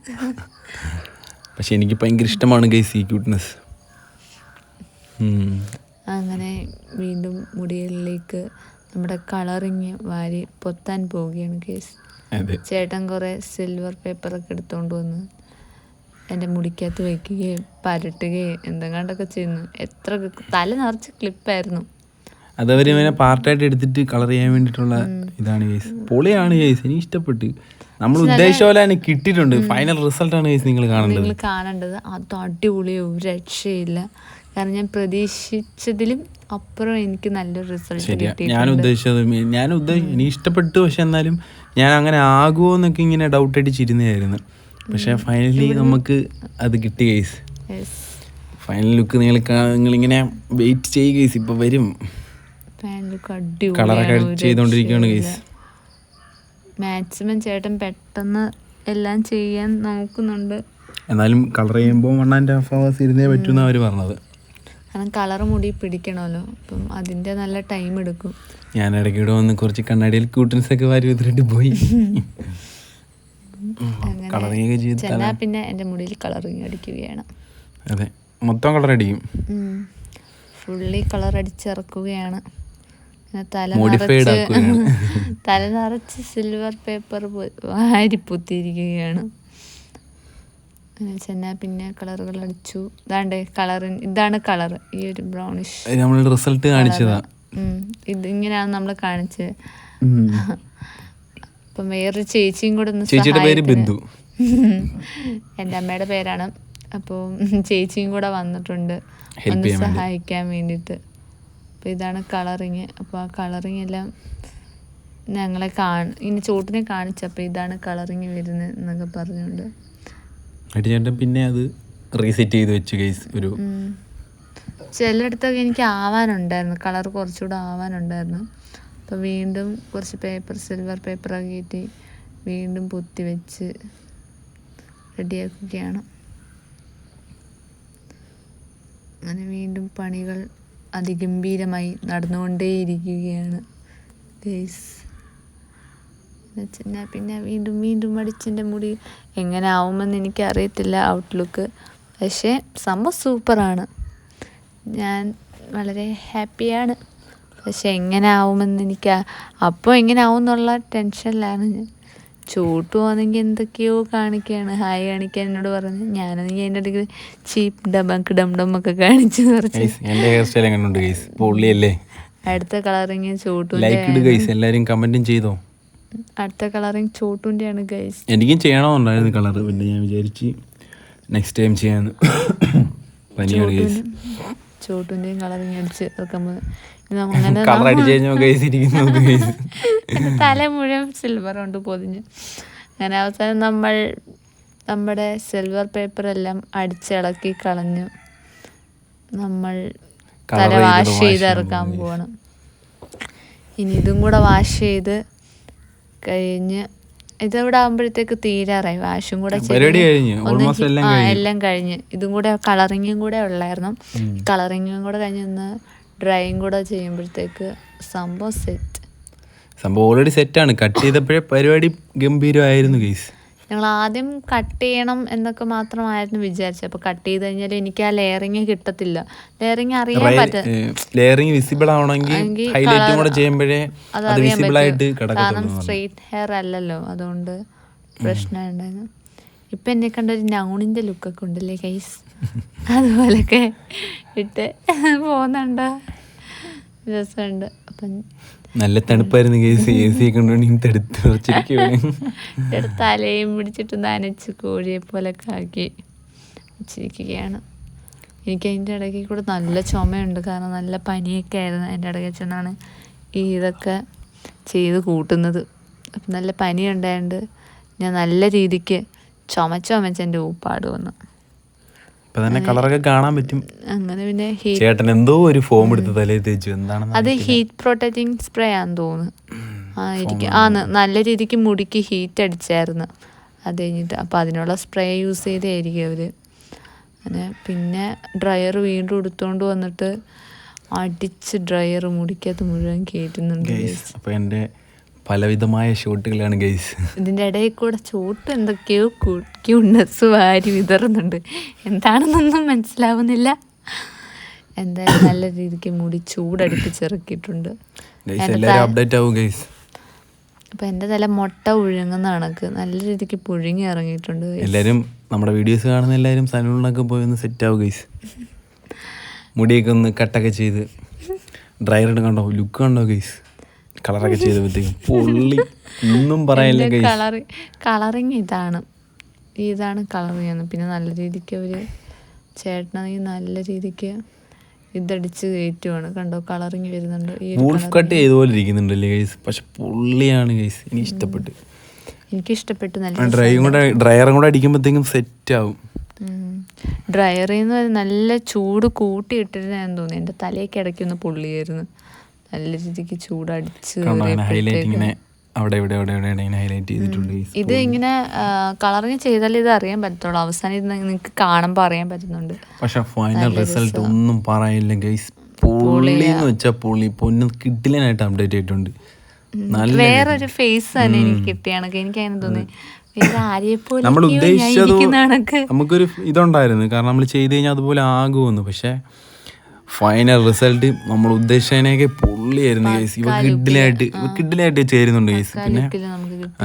പക്ഷെ എനിക്ക് ഭയങ്കര ഇഷ്ടമാണ് ഗൈസ് ഈ ക്യൂട്ട്നെസ് അങ്ങനെ വീണ്ടും മുടികളിലേക്ക് നമ്മുടെ കളറിങ് വാരി പൊത്താൻ പോവുകയാണ് കേസ് ചേട്ടൻ കുറേ സിൽവർ പേപ്പറൊക്കെ എടുത്തുകൊണ്ട് വന്ന് എന്റെ മുടിക്കകത്ത് വയ്ക്കുകയും പരട്ടുകയും എന്തെങ്കിലൊക്കെ ചെയ്യുന്നു. എത്ര തല നിറച്ച് ക്ലിപ്പായിരുന്നു അതവർ ഇങ്ങനെ പാർട്ടായിട്ട് എടുത്തിട്ട് കളർ ചെയ്യാൻ വേണ്ടിയിട്ടുള്ള ഇതാണ് കേസ് പൊളിയാണ് കേസ് എനിക്ക് ഇഷ്ടപ്പെട്ട്. നമ്മൾ ഉദ്ദേശിച്ച പോലെ തന്നെ കിട്ടിയിട്ടുണ്ട്. ഫൈനൽ റിസൾട്ട് ആണ് കേസ് നിങ്ങൾ കാണേണ്ടത് നിങ്ങൾ കാണേണ്ടത് അത് അടിപൊളി ഒരു രക്ഷയില്ല. കാരണം ഞാൻ പ്രതീക്ഷിച്ചതിലും അപ്പുറം എനിക്ക് നല്ലൊരു റിസൾട്ട് ഞാൻ ഉദ്ദേശിച്ചത് ഞാൻ ഉദ്ദേശിച്ചു എനിക്ക് ഇഷ്ടപ്പെട്ടു പക്ഷെ എന്നാലും ഞാൻ അങ്ങനെ ആകുമോ എന്നൊക്കെ ഇങ്ങനെ ഡൗട്ട് അടിച്ചിരുന്നായിരുന്നു പക്ഷെ ഫൈനലി നമുക്ക് അത് കിട്ടി ഗൈസ് ഫൈനൽ ലുക്ക് നിങ്ങൾ നിങ്ങളിങ്ങനെ വെയിറ്റ് ചെയ്യുക ഗൈസ് ഇപ്പൊ വരും. കളറൊക്കെ ചെയ്തോണ്ടിരിക്കുകയാണ് ഗൈസ് മാക്സിമം ചേട്ടൻ പെട്ടെന്ന് എല്ലാം ചെയ്യാൻ നോക്കുന്നുണ്ട്. എന്നാലും കളർ ചെയ്യുമ്പോൾ വൺ ആൻഡ് ഹാഫ് അവേഴ്സ് ഇരുന്നേ പറ്റുമെന്ന് അവർ പറഞ്ഞത്. കാരണം കളർ മുടി പിടിക്കണമല്ലോ. അപ്പം അതിന്റെ നല്ല ടൈം എടുക്കും. ഞാൻ ഇടയ്ക്കിടെ വന്ന് കുറച്ച് കണ്ണാടിയിൽ കൂട്ടൻസ് ഒക്കെ വാരി വിതിരിട്ട് പോയി. *laughs* കളറിങ് ചെയ്ത് ചെന്നാ പിന്നെ എന്റെ മുടിയിൽ കളറിങ് അടിക്കുകയാണ്. അതെ. മൊത്തം കളർ അടിക്കും ഫുള്ളി കളർ അടിച്ചിറക്കുകയാണ് *laughs* തല നിറച്ച്. തല നിറച്ച് സിൽവർ പേപ്പർ വാരി പൊത്തിയിരിക്കുകയാണ് അങ്ങനെ ചെന്നാ പിന്നെ കളറുകൾ അടിച്ചു. ഇതാണ്ട് കളറിൻ ഇതാണ് കളർ ഈ ഒരു ബ്രൗണിഷ് നമ്മൾ റിസൾട്ട് കാണിച്ചതാ. ഇത് ഇങ്ങനെയാണ് നമ്മൾ കാണിച്ചത്. *laughs* അപ്പം വേറൊരു ചേച്ചിയും കൂടെ ഒന്ന് ചേച്ചിയുടെ പേര് ബിന്ദു. *laughs* എന്റെ അമ്മയുടെ പേരാണ്. അപ്പോൾ ചേച്ചിയും കൂടെ വന്നിട്ടുണ്ട്. ഒന്ന് സഹായിക്കാൻ വേണ്ടിയിട്ട്. അപ്പോൾ ഇതാണ് കളറിങ്. അപ്പോൾ ആ കളറിങ് എല്ലാം ഞങ്ങളെ കാണ ഇനി ചോട്ടിനെ കാണിച്ചപ്പോൾ ഇതാണ് കളറിങ് വരുന്നത് എന്നൊക്കെ പറഞ്ഞുകൊണ്ട്. പിന്നെ അത് റീസെറ്റ് ചെയ്ത് വെച്ചു കേസ് ഒരു. ചിലയിടത്തൊക്കെ എനിക്ക് ആവാനുണ്ടായിരുന്നു. കളർ കുറച്ചുകൂടെ ആവാനുണ്ടായിരുന്നു. അപ്പോൾ വീണ്ടും കുറച്ച് പേപ്പർ സിൽവർ പേപ്പർ ആക്കിയിട്ട് വീണ്ടും പൊത്തി വെച്ച് റെഡിയാക്കുകയാണ്. അങ്ങനെ വീണ്ടും പണികൾ അതിഗംഭീരമായി നടന്നുകൊണ്ടേയിരിക്കുകയാണ്. എന്നുവെച്ചാൽ പിന്നെ വീണ്ടും വീണ്ടും അടിച്ചെന്റെ മുടി എങ്ങനെ ആവുമെന്ന് എനിക്കറിയത്തില്ല ഔട്ട്ലുക്ക് പക്ഷേ സംഭവം സൂപ്പറാണ് ഞാൻ വളരെ ഹാപ്പിയാണ് പക്ഷെ എങ്ങനെ ആവുമെന്ന് എനിക്ക് അപ്പോൾ എങ്ങനെ ആവും എന്നുള്ള ടെൻഷനിലാണ് ഞാൻ. ചൂട്ട് പോകുന്നെങ്കിൽ എന്തൊക്കെയോ കാണിക്കുകയാണ്. ഹായ് കാണിക്കാൻ എന്നോട് പറഞ്ഞു. ഞാനെങ്കിൽ എന്റെ അടുത്ത് ചീപ്പ് ഡബക്ക് ഡം ഡം ഒക്കെ കാണിച്ചു എന്റെ ഹെയർ സ്റ്റൈൽ ഗൈസ് പൊള്ളിയല്ലേ? അടുത്ത കളറിങ് ചോട്ടുന്റെ ലൈക്ക് ഇട് ഗൈസ് എല്ലാവരും കമന്റും ചെയ്തോ? അടുത്ത കളറിങ് ആണ് ഗൈസ് എനിക്കും ചെയ്യണമെന്നുണ്ടായിരുന്നു കളർ പിന്നെ ഞാൻ വിചാരിച്ച് നെക്സ്റ്റ് ടൈം ചെയ്യാന്ന്. *coughs* പനിയാണ് ഗൈസ് ചോട്ടുന്റെയും കളറിങ് അടിച്ച് *laughs* അങ്ങനെ ഇരിക്കുന്നു *laughs* തല മുഴുവൻ സിൽവർ കൊണ്ട് പൊതിഞ്ഞ്. അങ്ങനെ അവസാനം നമ്മൾ നമ്മുടെ സിൽവർ പേപ്പർ എല്ലാം അടിച്ചിളക്കി കളഞ്ഞു നമ്മൾ തല വാഷ് ചെയ്ത് ഇറക്കാൻ പോകണം ഇനി ഇതും കൂടെ വാഷ് ചെയ്ത് കഴിഞ്ഞ് ഇതെവിടെ ആകുമ്പോഴത്തേക്ക് തീരാറായി വാഷും കൂടെ കഴിഞ്ഞ്. എല്ലാം കഴിഞ്ഞ്. ഇതും കൂടെ കളറിങ്ങും കൂടെ ഉള്ളായിരുന്നു. കളറിങ്ങും കൂടെ കഴിഞ്ഞ് ഒന്ന് ഡ്രൈയും കൂടെ ചെയ്യുമ്പോഴത്തേക്ക് സംഭവം സെറ്റ് സംഭവം ഓൾറെഡി സെറ്റാണ് കട്ട് ചെയ്തപ്പോഴേ പരിപാടി ഗംഭീരമായിരുന്നു ഗൈസ് ഞങ്ങൾ ആദ്യം കട്ട് ചെയ്യണം എന്നൊക്കെ മാത്രമായിരുന്നു വിചാരിച്ചത്. അപ്പോൾ കട്ട് ചെയ്ത് കഴിഞ്ഞാൽ എനിക്ക് ആ ലെയറിങ് കിട്ടത്തില്ല. ലെയറിങ് അറിയാൻ പറ്റില്ല ലെയറിങ് വിസിബിൾ ആവണമെങ്കിൽ ഹൈലൈറ്റും കൂടെ ചെയ്യുമ്പോഴേ അത് വിസിബിൾ ആയിട്ട് കാരണം സ്ട്രെയിറ്റ് ഹെയർ അല്ലല്ലോ. അതുകൊണ്ട് പ്രശ്നം ഉണ്ടായിരുന്നു ഇപ്പം എന്നെ കണ്ട ഒരു നൗണിന്റെ ലുക്കൊക്കെ ഉണ്ടല്ലേ കൈസ് അതുപോലൊക്കെ ഇട്ട് പോകുന്നുണ്ടോ. രസമുണ്ട്. അപ്പം നല്ല തണുപ്പായിരുന്നു ഗൈസ്. എ സി എന്റെ തലയും പിടിച്ചിട്ട് നനച്ച് കോഴിയെ പോലൊക്കെ ആക്കി വെച്ചിരിക്കുകയാണ്. എനിക്ക് അതിന്റെ ഇടയ്ക്ക് കൂടെ നല്ല ചുമയുണ്ട്. കാരണം നല്ല പനിയൊക്കെ ആയിരുന്നു അതിന്റെ ഇടയ്ക്ക് വെച്ചെന്നാണ് ഈ ഇതൊക്കെ ചെയ്ത് കൂട്ടുന്നത്. അപ്പം നല്ല പനി ഉണ്ടായതുകൊണ്ട് ഞാൻ നല്ല രീതിക്ക് ചുമച്ചുമച്ച് ചുമച്ച് എന്റെ ഊപ്പാട് വന്നു. ഇപ്പൊ തന്നെ കളറൊക്കെ കാണാൻ പറ്റും. അങ്ങനെ പിന്നെ ചേട്ടൻ എന്തോ ഒരു ഫോം എടുത്ത് തലയിൽ തേച്ചു? എന്താണ് അത് ഹീറ്റ് പ്രൊട്ടക്റ്റിംഗ് സ്പ്രേ ആണെന്ന് തോന്നുന്നു. ആ ഇരിക്കും നല്ല രീതിക്ക് മുടിക്ക് ഹീറ്റ് അടിച്ചായിരുന്നു. അത് കഴിഞ്ഞിട്ട് അപ്പം അതിനുള്ള സ്പ്രേ യൂസ് ചെയ്തായിരിക്കും അവർ അങ്ങനെ പിന്നെ ഡ്രയർ വീണ്ടും എടുത്തുകൊണ്ട് വന്നിട്ട് അടിച്ച് ഡ്രയർ മുടിക്കകത്ത് മുഴുവൻ കയറ്റുന്നുണ്ട് ഗൈസ് എന്റെ പലവിധമായ ഷോട്ടുകളാണ് ഗൈസ് ഇതിന്റെ ഇടയിൽ കൂടെ ചോട്ട് എന്തൊക്കെയോ ക്യൂട്ട്നെസ് വാരി വിതറുന്നുണ്ട്. എന്താണെന്നൊന്നും മനസ്സിലാവുന്നില്ല. എന്തായാലും നല്ല രീതിക്ക് മുടി ചൂടടുപ്പിച്ചിറക്കിയിട്ടുണ്ട് അപ്ഡേറ്റ് ആവും ഗൈസ് അപ്പം എന്റെ തല മുട്ട പുഴുങ്ങുന്ന കണക്ക്. നല്ല രീതിക്ക് പുഴുങ്ങി ഇറങ്ങിയിട്ടുണ്ട്. എല്ലാരും നമ്മുടെ വീഡിയോസ് കാണുന്ന എല്ലാരും സലൂണിലൊക്കെ പോയി ഒന്ന് സെറ്റ് ആവും ഗൈസ് മുടിയൊക്കെ ഒന്ന് കട്ടൊക്കെ ചെയ്ത്. ഡ്രയർ കണ്ടോ ലുക്ക് കണ്ടോ ഗൈസ് കളറൊക്കെ ചെയ്തപ്പോഴത്തേക്കും പുള്ളി ഒന്നും പറയാനില്ല കളറി കളറിങ് ഇതാണ്. ഇതാണ് കളർ ചെയ്യുന്നത് പിന്നെ നല്ല രീതിക്ക് അവർ ചേട്ടനാണെങ്കിൽ നല്ല രീതിക്ക് ഇതടിച്ച് കയറ്റുവാണ്. കണ്ടോ? കളറിങ് വരുന്നുണ്ട്. ഈ വൂൾഫ് കട്ട് ചെയ്ത പോലെ ഇരിക്കുന്നുണ്ടല്ലേ ഗൈസ് പക്ഷെ പുള്ളിയാണ് ഗൈസ് എനിക്ക് ഇഷ്ടപ്പെട്ട്. എനിക്കിഷ്ടപ്പെട്ടു നല്ല ഡ്രൈവും കൂടെ ഡ്രയറും കൂടെ അടിക്കുമ്പോഴത്തേക്കും സെറ്റ് ആവും ഡ്രയറിൽ നിന്ന് നല്ല ചൂട് കൂട്ടി ഇട്ടിരുന്നു തോന്നി എന്റെ തലയൊക്കെ ഇടയ്ക്കൊന്ന് പൊള്ളിയായിരുന്നു. നല്ല രീതിക്ക് ചൂടടിച്ച് ഹൈലൈറ്റ് ഇങ്ങനെ അവിടെ ഇവിടെ അവിടെ ഇവിടെ ഇങ്ങനെ ഹൈലൈറ്റ് ചെയ്തിട്ടുണ്ട്. ഇത് ഇങ്ങനെ കളറിങ് ചെയ്താലേ ഇത് അറിയാൻ പറ്റത്തുള്ളൂ. അവസാനം ഇത് നിങ്ങൾക്ക് കാണുമ്പോൾ അറിയാൻ പറ്റുന്നുണ്ട്. പക്ഷെ ഫൈനൽ റിസൾട്ട് ഒന്നും പറയില്ല ഗൈസ് പുള്ളി എന്ന് വെച്ചാൽ പുള്ളി പൊന്നും കിഡിലനായിട്ട് അപ്ഡേറ്റ് ആയിട്ടുണ്ട് വേറൊരു ഫേസ് തന്നെ എനിക്ക് കിട്ടിയാണ് എനിക്ക് അങ്ങനെ തോന്നി. നമ്മൾ ഉദ്ദേശിച്ചത് നമുക്കൊരു ഇതുണ്ടായിരുന്നു. കാരണം നമ്മൾ ചെയ്ത് കഴിഞ്ഞാൽ അതുപോലെ ആകുമെന്ന്. പക്ഷെ ഫൈനൽ റിസൾട്ട് നമ്മൾ ഉദ്ദേശിച്ചതിനൊക്കെ പൊള്ളിയായിരുന്നു കേസ് ഇവ കിഡിലായിട്ട് ഇവ കിഡിലായിട്ട് ചേരുന്നുണ്ട് കേസ് പിന്നെ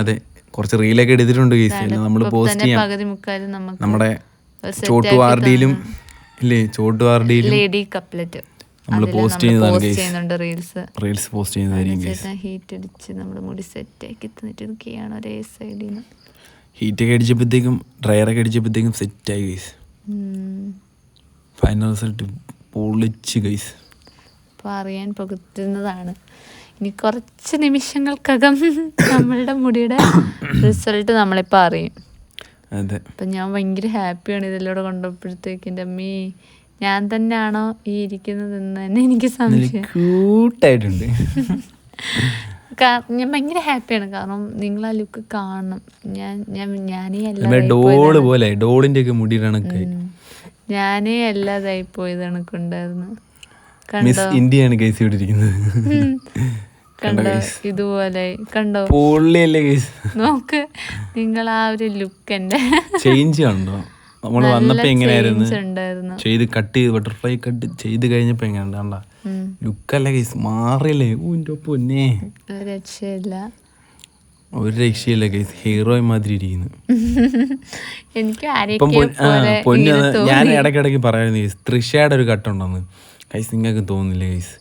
അതെ കുറച്ച് റീലൊക്കെ എടുത്തിട്ടുണ്ട് ഗൈസ് നമ്മൾ പോസ്റ്റ് ചെയ്യാം. നമ്മുടെ ചോട്ട് വാർഡിയിലും ഇല്ലേ ചോട്ട് വാർഡിയിലും ലേഡി കപ്ലറ്റ്. നമ്മൾ പോസ്റ്റ് ചെയ്യുന്നതാണ് കേസ് റീൽസ് പോസ്റ്റ് ചെയ്യുന്നതായിരിക്കും കേസ് ഹീറ്റ് അടിച്ച് നമ്മുടെ മുടി സെറ്റാക്കി തന്നിട്ട് ഇരിക്കുകയാണ് ഒരേ സൈഡിൽ നിന്ന് ഹീറ്റൊക്കെ അടിച്ചപ്പോഴത്തേക്കും ഡ്രയറൊക്കെ അടിച്ചപ്പോഴത്തേക്കും സെറ്റായി കേസ് ഫൈനൽ റിസൾട്ട് പൊളിച്ച് ഗൈസ് പറയാൻ അറിയാൻ പകുത്തുന്നതാണ് ഇനി കുറച്ച് നിമിഷങ്ങൾക്കകം *laughs* നമ്മളുടെ മുടിയുടെ റിസൾട്ട് നമ്മളിപ്പോൾ അറിയും. അതെ. അപ്പം ഞാൻ ഭയങ്കര ഹാപ്പിയാണ് ഇതിലൂടെ കൊണ്ടപ്പോഴത്തേക്ക്. എന്റെ അമ്മീ ഞാൻ തന്നെയാണോ ഈ ഇരിക്കുന്നത് എന്ന് തന്നെ എനിക്ക് സംശയം. ക്യൂട്ടായിട്ടുണ്ട് *laughs* ഞാൻ ഭയങ്കര ഹാപ്പിയാണ് കാരണം നിങ്ങൾ ആ ലുക്ക് കാണണം. ഞാൻ ഞാൻ ഞാനീ എല്ലാ ഡോൾ പോലെ ഡോളിന്റെ ഒക്കെ മുടി കണക്കായി. ഞാനേ അല്ലാതായി പോയത് കണക്കുണ്ടായിരുന്നു മിസ് ഇന്ത്യയാണ് കേസ് ഇവിടെ ഇരിക്കുന്നത്. കണ്ടോ? ഇതുപോലെ. കണ്ടോ? പൊള്ളിയല്ലേ കേസ് നോക്ക്. നിങ്ങൾ ആ ഒരു ലുക്ക് എന്റെ ചേഞ്ച് കണ്ടോ? നമ്മൾ വന്നപ്പോ എങ്ങനെയായിരുന്നു? ചെയ്ത് കട്ട് ചെയ്ത് ബട്ടർഫ്ലൈ കട്ട് ചെയ്ത് കഴിഞ്ഞപ്പോ എങ്ങനെയുണ്ട്. ലുക്കല്ല കേസ് മാറിയല്ലേ? ഊന്റെ പൊന്നേ. രക്ഷയില്ല. ഒരു രക്ഷയില്ല കേസ് ഹീറോ മാതിരി ഇരിക്കുന്നു *laughs* എനിക്ക് ഇപ്പം ആ, പൊന്നു അത് ഞാൻ ഇടയ്ക്കിടയ്ക്ക് പറയായിരുന്നു കേസ് തൃഷയുടെ ഒരു കട്ടുണ്ടെന്ന്. കൈസ് നിങ്ങൾക്ക് തോന്നുന്നില്ല കൈസ്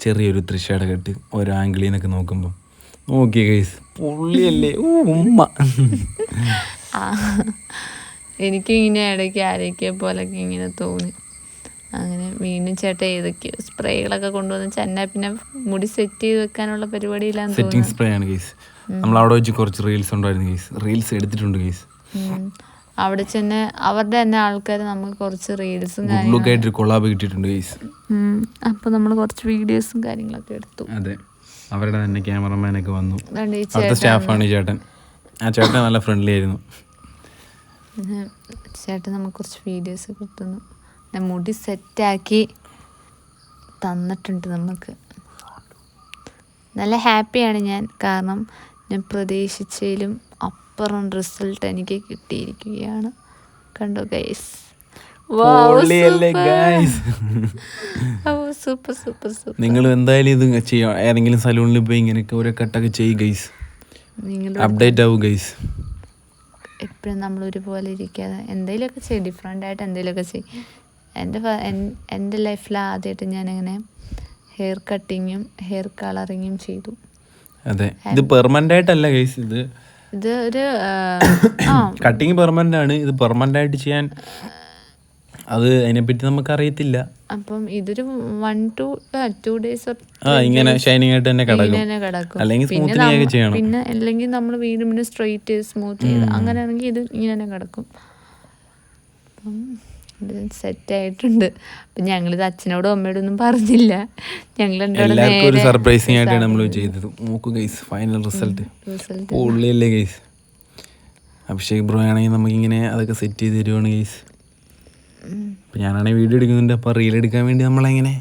ചെറിയൊരു തൃഷയുടെ കെട്ട് ഓരോ ആംഗിളിൽ നിന്നൊക്കെ നോക്കുമ്പോൾ നോക്കിയ കേസ് പുള്ളിയല്ലേ? ഓ ഉമ്മ. *laughs* ആ. എനിക്കിങ്ങനെ ഇടയ്ക്ക് ആരൊക്കെ പോലൊക്കെ ഇങ്ങനെ തോന്നി. അങ്ങനെ വീണ്ടും ചേട്ടൻ ഏതൊക്കെയോ സ്പ്രേകളൊക്കെ കൊണ്ടുവന്ന് ചെന്ന പിന്നെ മുടി സെറ്റ് ചെയ്ത് വെക്കാനുള്ള പരിപാടിയില്ലാന്ന് സെറ്റിംഗ് തോന്നുന്നു. സ്പ്രേ ആണ് കേസ് നമ്മൾ അവിടെ വെച്ച് കുറച്ച് റീൽസ് ഉണ്ടായിരുന്നു ഗൈസ് റീൽസ് എടുത്തിട്ടുണ്ട് ഗൈസ്. അവിടെ ചെന്ന് അവരുടെ തന്നെ ആൾക്കാർ നമുക്ക് കുറച്ച് റീൽസും ആയിട്ട് കൊളാബ് കിട്ടിയിട്ടുണ്ട് ഗൈസ് അപ്പോൾ നമ്മൾ കുറച്ച് വീഡിയോസും കാര്യങ്ങളൊക്കെ എടുത്തു. അതെ. അവരുടെ തന്നെ ക്യാമറമാനൊക്കെ വന്നു. അടുത്ത സ്റ്റാഫാണ് ചേട്ടൻ ആ ചേട്ടൻ നല്ല ഫ്രണ്ട്ലി ആയിരുന്നു. ചേട്ടൻ നമുക്ക് കുറച്ച് വീഡിയോസ് കിട്ടുന്നു മുടി മുടി സെറ്റാക്കി തന്നിട്ടുണ്ട് നമുക്ക്. നല്ല ഹാപ്പിയാണ് ഞാൻ. കാരണം ഞാൻ പ്രതീക്ഷിച്ചതിലും അപ്പുറം റിസൾട്ട് എനിക്ക് കിട്ടിയിരിക്കുകയാണ്. കണ്ടോ ഗൈസ് സൂപ്പർ സൂപ്പർ സൂപ്പർ നിങ്ങൾ എന്തായാലും ഇത് ചെയ്യാം ഏതെങ്കിലും സലൂണിൽ പോയി ഇങ്ങനെയൊക്കെ ഓരോ കട്ടൊക്കെ ചെയ്യും ഗൈസ് അപ്ഡേറ്റ് ആവും ഗൈസ് എപ്പോഴും നമ്മൾ ഒരുപോലെ ഇരിക്കാതെ എന്തെങ്കിലുമൊക്കെ ചെയ്യും ഡിഫറെന്റ് ആയിട്ട് എന്തെങ്കിലുമൊക്കെ ചെയ്യും. എന്റെ എന്റെ ലൈഫിൽ ആദ്യമായിട്ട് ഞാനിങ്ങനെ ഹെയർ കട്ടിങ്ങും ഹെയർ കളറിങ്ങും ചെയ്തു. അതെ. ഇത് പെർമനന്റ് ആയിട്ടല്ല ഗൈസ് ഇത് ഇത് ഒരു കട്ടിങ് പെർമനന്റ് *coughs* ആണ്. ഇത് പെർമനന്റ് ആയിട്ട് ചെയ്യാൻ അത് അതിനെപ്പറ്റി നമുക്ക് അറിയത്തില്ല അപ്പം ഇതൊരു വൺ ടു ടു ഡേയ്സ് ആ ഇങ്ങനെ ഷൈനിങ് ആയിട്ട് തന്നെ കിടക്കും. അല്ലെങ്കിൽ സ്മൂത്തിങ് ഒക്കെ ചെയ്യണം. പിന്നെ അല്ലെങ്കിൽ നമ്മൾ വീണ്ടും വീണ്ടും സ്ട്രെയിറ്റ് സ്മൂത്ത് അങ്ങനെ അങ്ങനെയാണെങ്കിൽ ഇത് ഇങ്ങനെ തന്നെ കിടക്കും. അപ്പം ഇത് സെറ്റ് ആയിട്ടുണ്ട് അപ്പം ഞങ്ങളിത് അച്ഛനോടും അമ്മയോടും ഒന്നും പറഞ്ഞില്ല. ഞങ്ങൾ എല്ലാവർക്കും ഒരു സർപ്രൈസിങ് ആയിട്ടാണ് നമ്മൾ ചെയ്തത്. നോക്കൂ ഗൈസ് ഫൈനൽ റിസൾട്ട് പൊള്ളിയല്ലേ ഗൈസ് അഭിഷേക് ബ്രോ ആണെങ്കിൽ നമുക്കിങ്ങനെ അതൊക്കെ സെറ്റ് ചെയ്ത് തരുവാണ് ഗൈസ് അപ്പം ഞാനാണെങ്കിൽ വീഡിയോ എടുക്കുന്നുണ്ട് അപ്പോൾ റീൽ എടുക്കാൻ വേണ്ടി നമ്മളെങ്ങനെ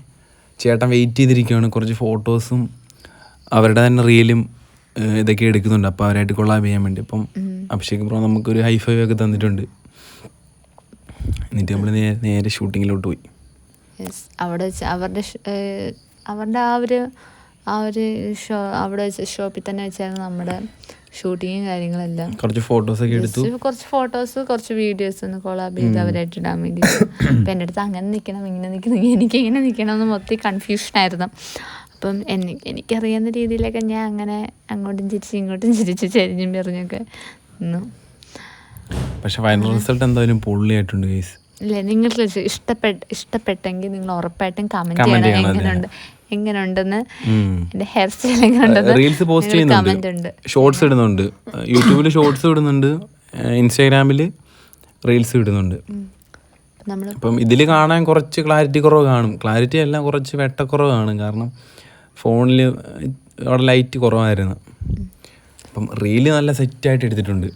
ചേട്ടൻ വെയിറ്റ് ചെയ്തിരിക്കുകയാണ് കുറച്ച് ഫോട്ടോസും അവരുടെ തന്നെ റീലും ഇതൊക്കെ എടുക്കുന്നുണ്ട്. അപ്പോൾ അവരായിട്ട് കൊള്ളാൻ ചെയ്യാൻ വേണ്ടി. അപ്പം അഭിഷേക് ബ്രോ നമുക്കൊരു ഹൈ ഫൈവ് ഒക്കെ തന്നിട്ടുണ്ട്. എന്നിട്ട് നമ്മൾ നേരെ നേരെ ഷൂട്ടിങ്ങിലോട്ട് പോയി. അവിടെ വെച്ച് അവരുടെ അവരുടെ ആ ഒരു ആ ഒരു ഷോ അവിടെ വെച്ച് ഷോപ്പിൽ തന്നെ വെച്ചായിരുന്നു നമ്മുടെ ഷൂട്ടിങ്ങും കാര്യങ്ങളെല്ലാം. കുറച്ച് ഫോട്ടോസ് ഒക്കെ എടുത്തു. കുറച്ച് ഫോട്ടോസ് കുറച്ച് വീഡിയോസ് ഒന്ന് കൊളാബ് ചെയ്ത് അവരായിട്ട് ഇടാൻ വേണ്ടി അപ്പം എന്റെ അടുത്ത് അങ്ങനെ നിൽക്കണം ഇങ്ങനെ നിൽക്കണം എനിക്ക് ഇങ്ങനെ നിൽക്കണം എന്ന് മൊത്തം കൺഫ്യൂഷൻ ആയിരുന്നു. അപ്പം എന്നെ എനിക്കറിയാവുന്ന രീതിയിലൊക്കെ ഞാൻ അങ്ങനെ അങ്ങോട്ടും ചിരിച്ച് ഇങ്ങോട്ടും ചിരിച്ച് ചരിഞ്ഞും പറഞ്ഞൊക്കെ നിന്നു. പക്ഷെ ഫൈനൽ റിസൾട്ട് എന്തായാലും പൊള്ളിയായിട്ടുണ്ട് ഗൈസ് ഇല്ലേ നിങ്ങൾക്ക് ഇഷ്- ഇഷ്ടപ്പെട്ട ഇഷ്ടപ്പെട്ടെങ്കിൽ നിങ്ങൾ ഉറപ്പായിട്ടും കമന്റ് ചെയ്യണം. എങ്ങനെയുണ്ട് എങ്ങനെയുണ്ടെന്ന് ഹെയർ സ്റ്റൈൽ എങ്ങനെയുണ്ടെന്ന് റീൽസ് പോസ്റ്റ് ചെയ്യുന്നുണ്ട്. ഷോർട്സ് ഇടുന്നുണ്ട്. യൂട്യൂബിൽ ഷോർട്സ് ഇടുന്നുണ്ട്. ഇൻസ്റ്റാഗ്രാമിൽ റീൽസ് ഇടുന്നുണ്ട്. അപ്പം ഇതിൽ കാണാൻ കുറച്ച് ക്ലാരിറ്റി കുറവ് കാണും. ക്ലാരിറ്റി എല്ലാം കുറച്ച് വെട്ടക്കുറവ് കാണും. കാരണം ഫോണിൽ അവിടെ ലൈറ്റ് കുറവായിരുന്നു. അപ്പം റീൽ നല്ല സെറ്റ് ആയിട്ട് എടുത്തിട്ടുണ്ട്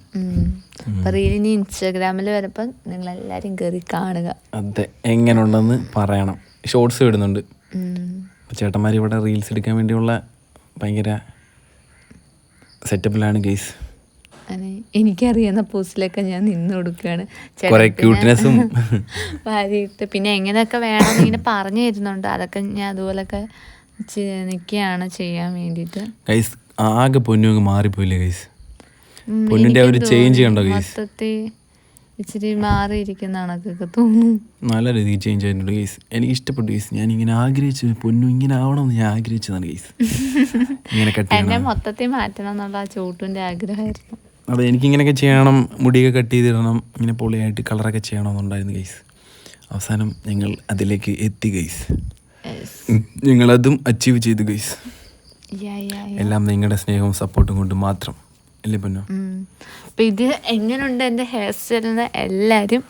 അപ്പോൾ റീലിനി ഇൻസ്റ്റാഗ്രാമിൽ വരുമ്പോൾ നിങ്ങൾ എല്ലാവരും കയറി കാണുക. അതെ എങ്ങനെയുണ്ടെന്ന് പറയണം. ഷോർട്സ് ഇടുന്നുണ്ട്. ചേട്ടന്മാർ ഇവിടെ റീൽസ് എടുക്കാൻ വേണ്ടിയുള്ള ഭയങ്കര സെറ്റപ്പിലാണ് ഗെയ്സ് എനിക്കറിയുന്ന പോസ്റ്റിലൊക്കെ ഞാൻ നിന്ന് കൊടുക്കുകയാണ്. ക്യൂട്ട്നെസ്സും ഭാര്യയിട്ട് *laughs* പിന്നെ എങ്ങനെയൊക്കെ വേണം ഇങ്ങനെ പറഞ്ഞു തരുന്നുണ്ട് അതൊക്കെ ഞാൻ അതുപോലൊക്കെ നിൽക്കുകയാണ് ചെയ്യാൻ വേണ്ടിയിട്ട്. ആകെ പൊന്നു അങ്ങ് മാറിപ്പോയില്ലേ ഗൈസ് പൊന്നിന്റെ ഒരു ചേഞ്ച് കണ്ടോ ഗൈസ് ഇച്ചിരി മാറിയിരിക്കുന്ന കണക്കൊക്കെ തോന്നുന്നു. നല്ല രീതിയിൽ ചേഞ്ച് ആയിട്ടുണ്ട് ഗൈസ് എനിക്ക് ഇഷ്ടപ്പെട്ടു ഗൈസ് ഞാൻ ഇങ്ങനെ ആഗ്രഹിച്ചു പൊന്നു ഇങ്ങനെ ആവണമെന്ന് ഞാൻ ആഗ്രഹിച്ചതാണ് ഗൈസ് *laughs* ഇങ്ങനെ കട്ട് എന്നെ മൊത്തത്തിൽ മാറ്റണം എന്നുള്ള ആ ചൂട്ടിന്റെ ആഗ്രഹമായിരുന്നു. അതെ എനിക്ക് ഇങ്ങനെയൊക്കെ ചെയ്യണം മുടിയൊക്കെ കട്ട് ചെയ്തിടണം ഇങ്ങനെ പൊളിയായിട്ട് കളറൊക്കെ ചെയ്യണമെന്നുണ്ടായിരുന്നു ഗൈസ് അവസാനം ഞങ്ങൾ അതിലേക്ക് എത്തി ഗൈസ്. ഞങ്ങളതും അച്ചീവ് ചെയ്തു ഗൈസ്. എല്ലാം നിങ്ങളുടെ സ്നേഹവും സപ്പോർട്ടും കൊണ്ട് മാത്രം. അല്ലേ പൊന്നു. അപ്പൊ ഇത് എങ്ങനെയുണ്ട് എന്റെ ഹെയർ സ്റ്റൈലിന് എല്ലാവരും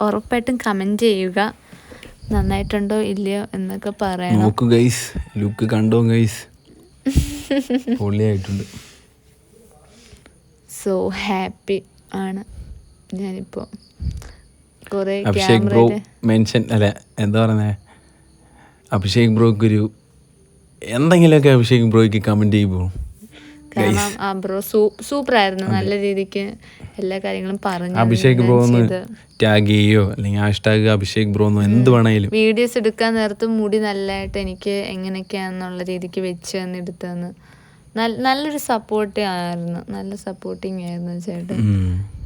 ഉറപ്പായിട്ടും കമന്റ് ചെയ്യുക. നന്നായിട്ടുണ്ടോ ഇല്ലയോ എന്നൊക്കെ പറയാം നോക്കൂ ഗൈസ് ലുക്ക് കണ്ടോ ഗൈസ് *laughs* പൊള്ളിയായിട്ടുണ്ട് സോ ഹാപ്പി ആണ് ഞാനിപ്പോൾ കുറേ അഭിഷേക് ബ്രോ മെൻഷൻ അല്ല എന്താ പറയുന്നത് അഭിഷേക് ബ്രോക്ക് ഒരു എന്തെങ്കിലുമൊക്കെ അഭിഷേക് ബ്രോയ്ക്ക് കമന്റ് ചെയ്യുമ്പോൾ കാരണം ആ ബ്രോ സൂപ്പർ ആയിരുന്നു നല്ല രീതിക്ക് എല്ലാ കാര്യങ്ങളും പറഞ്ഞു അഭിഷേക് ബ്രോ ഒന്ന് ടാഗ് ചെയ്യോ? അല്ലെങ്കിൽ ഹാഷ്ടാഗ് അഭിഷേക് ബ്രോ എന്ന് എന്ത് വേണമെങ്കിലും വീഡിയോസ് എടുക്കാൻ നേരത്ത് മുടി നല്ലതായിട്ട് എനിക്ക് എങ്ങനെയൊക്കെയാണെന്നുള്ള രീതിക്ക് വെച്ച് തന്നെ എടുത്തതെന്ന് നല്ലൊരു സപ്പോർട്ട് ആയിരുന്നു. നല്ല സപ്പോർട്ടിങ് ആയിരുന്നു ചേട്ടൻ.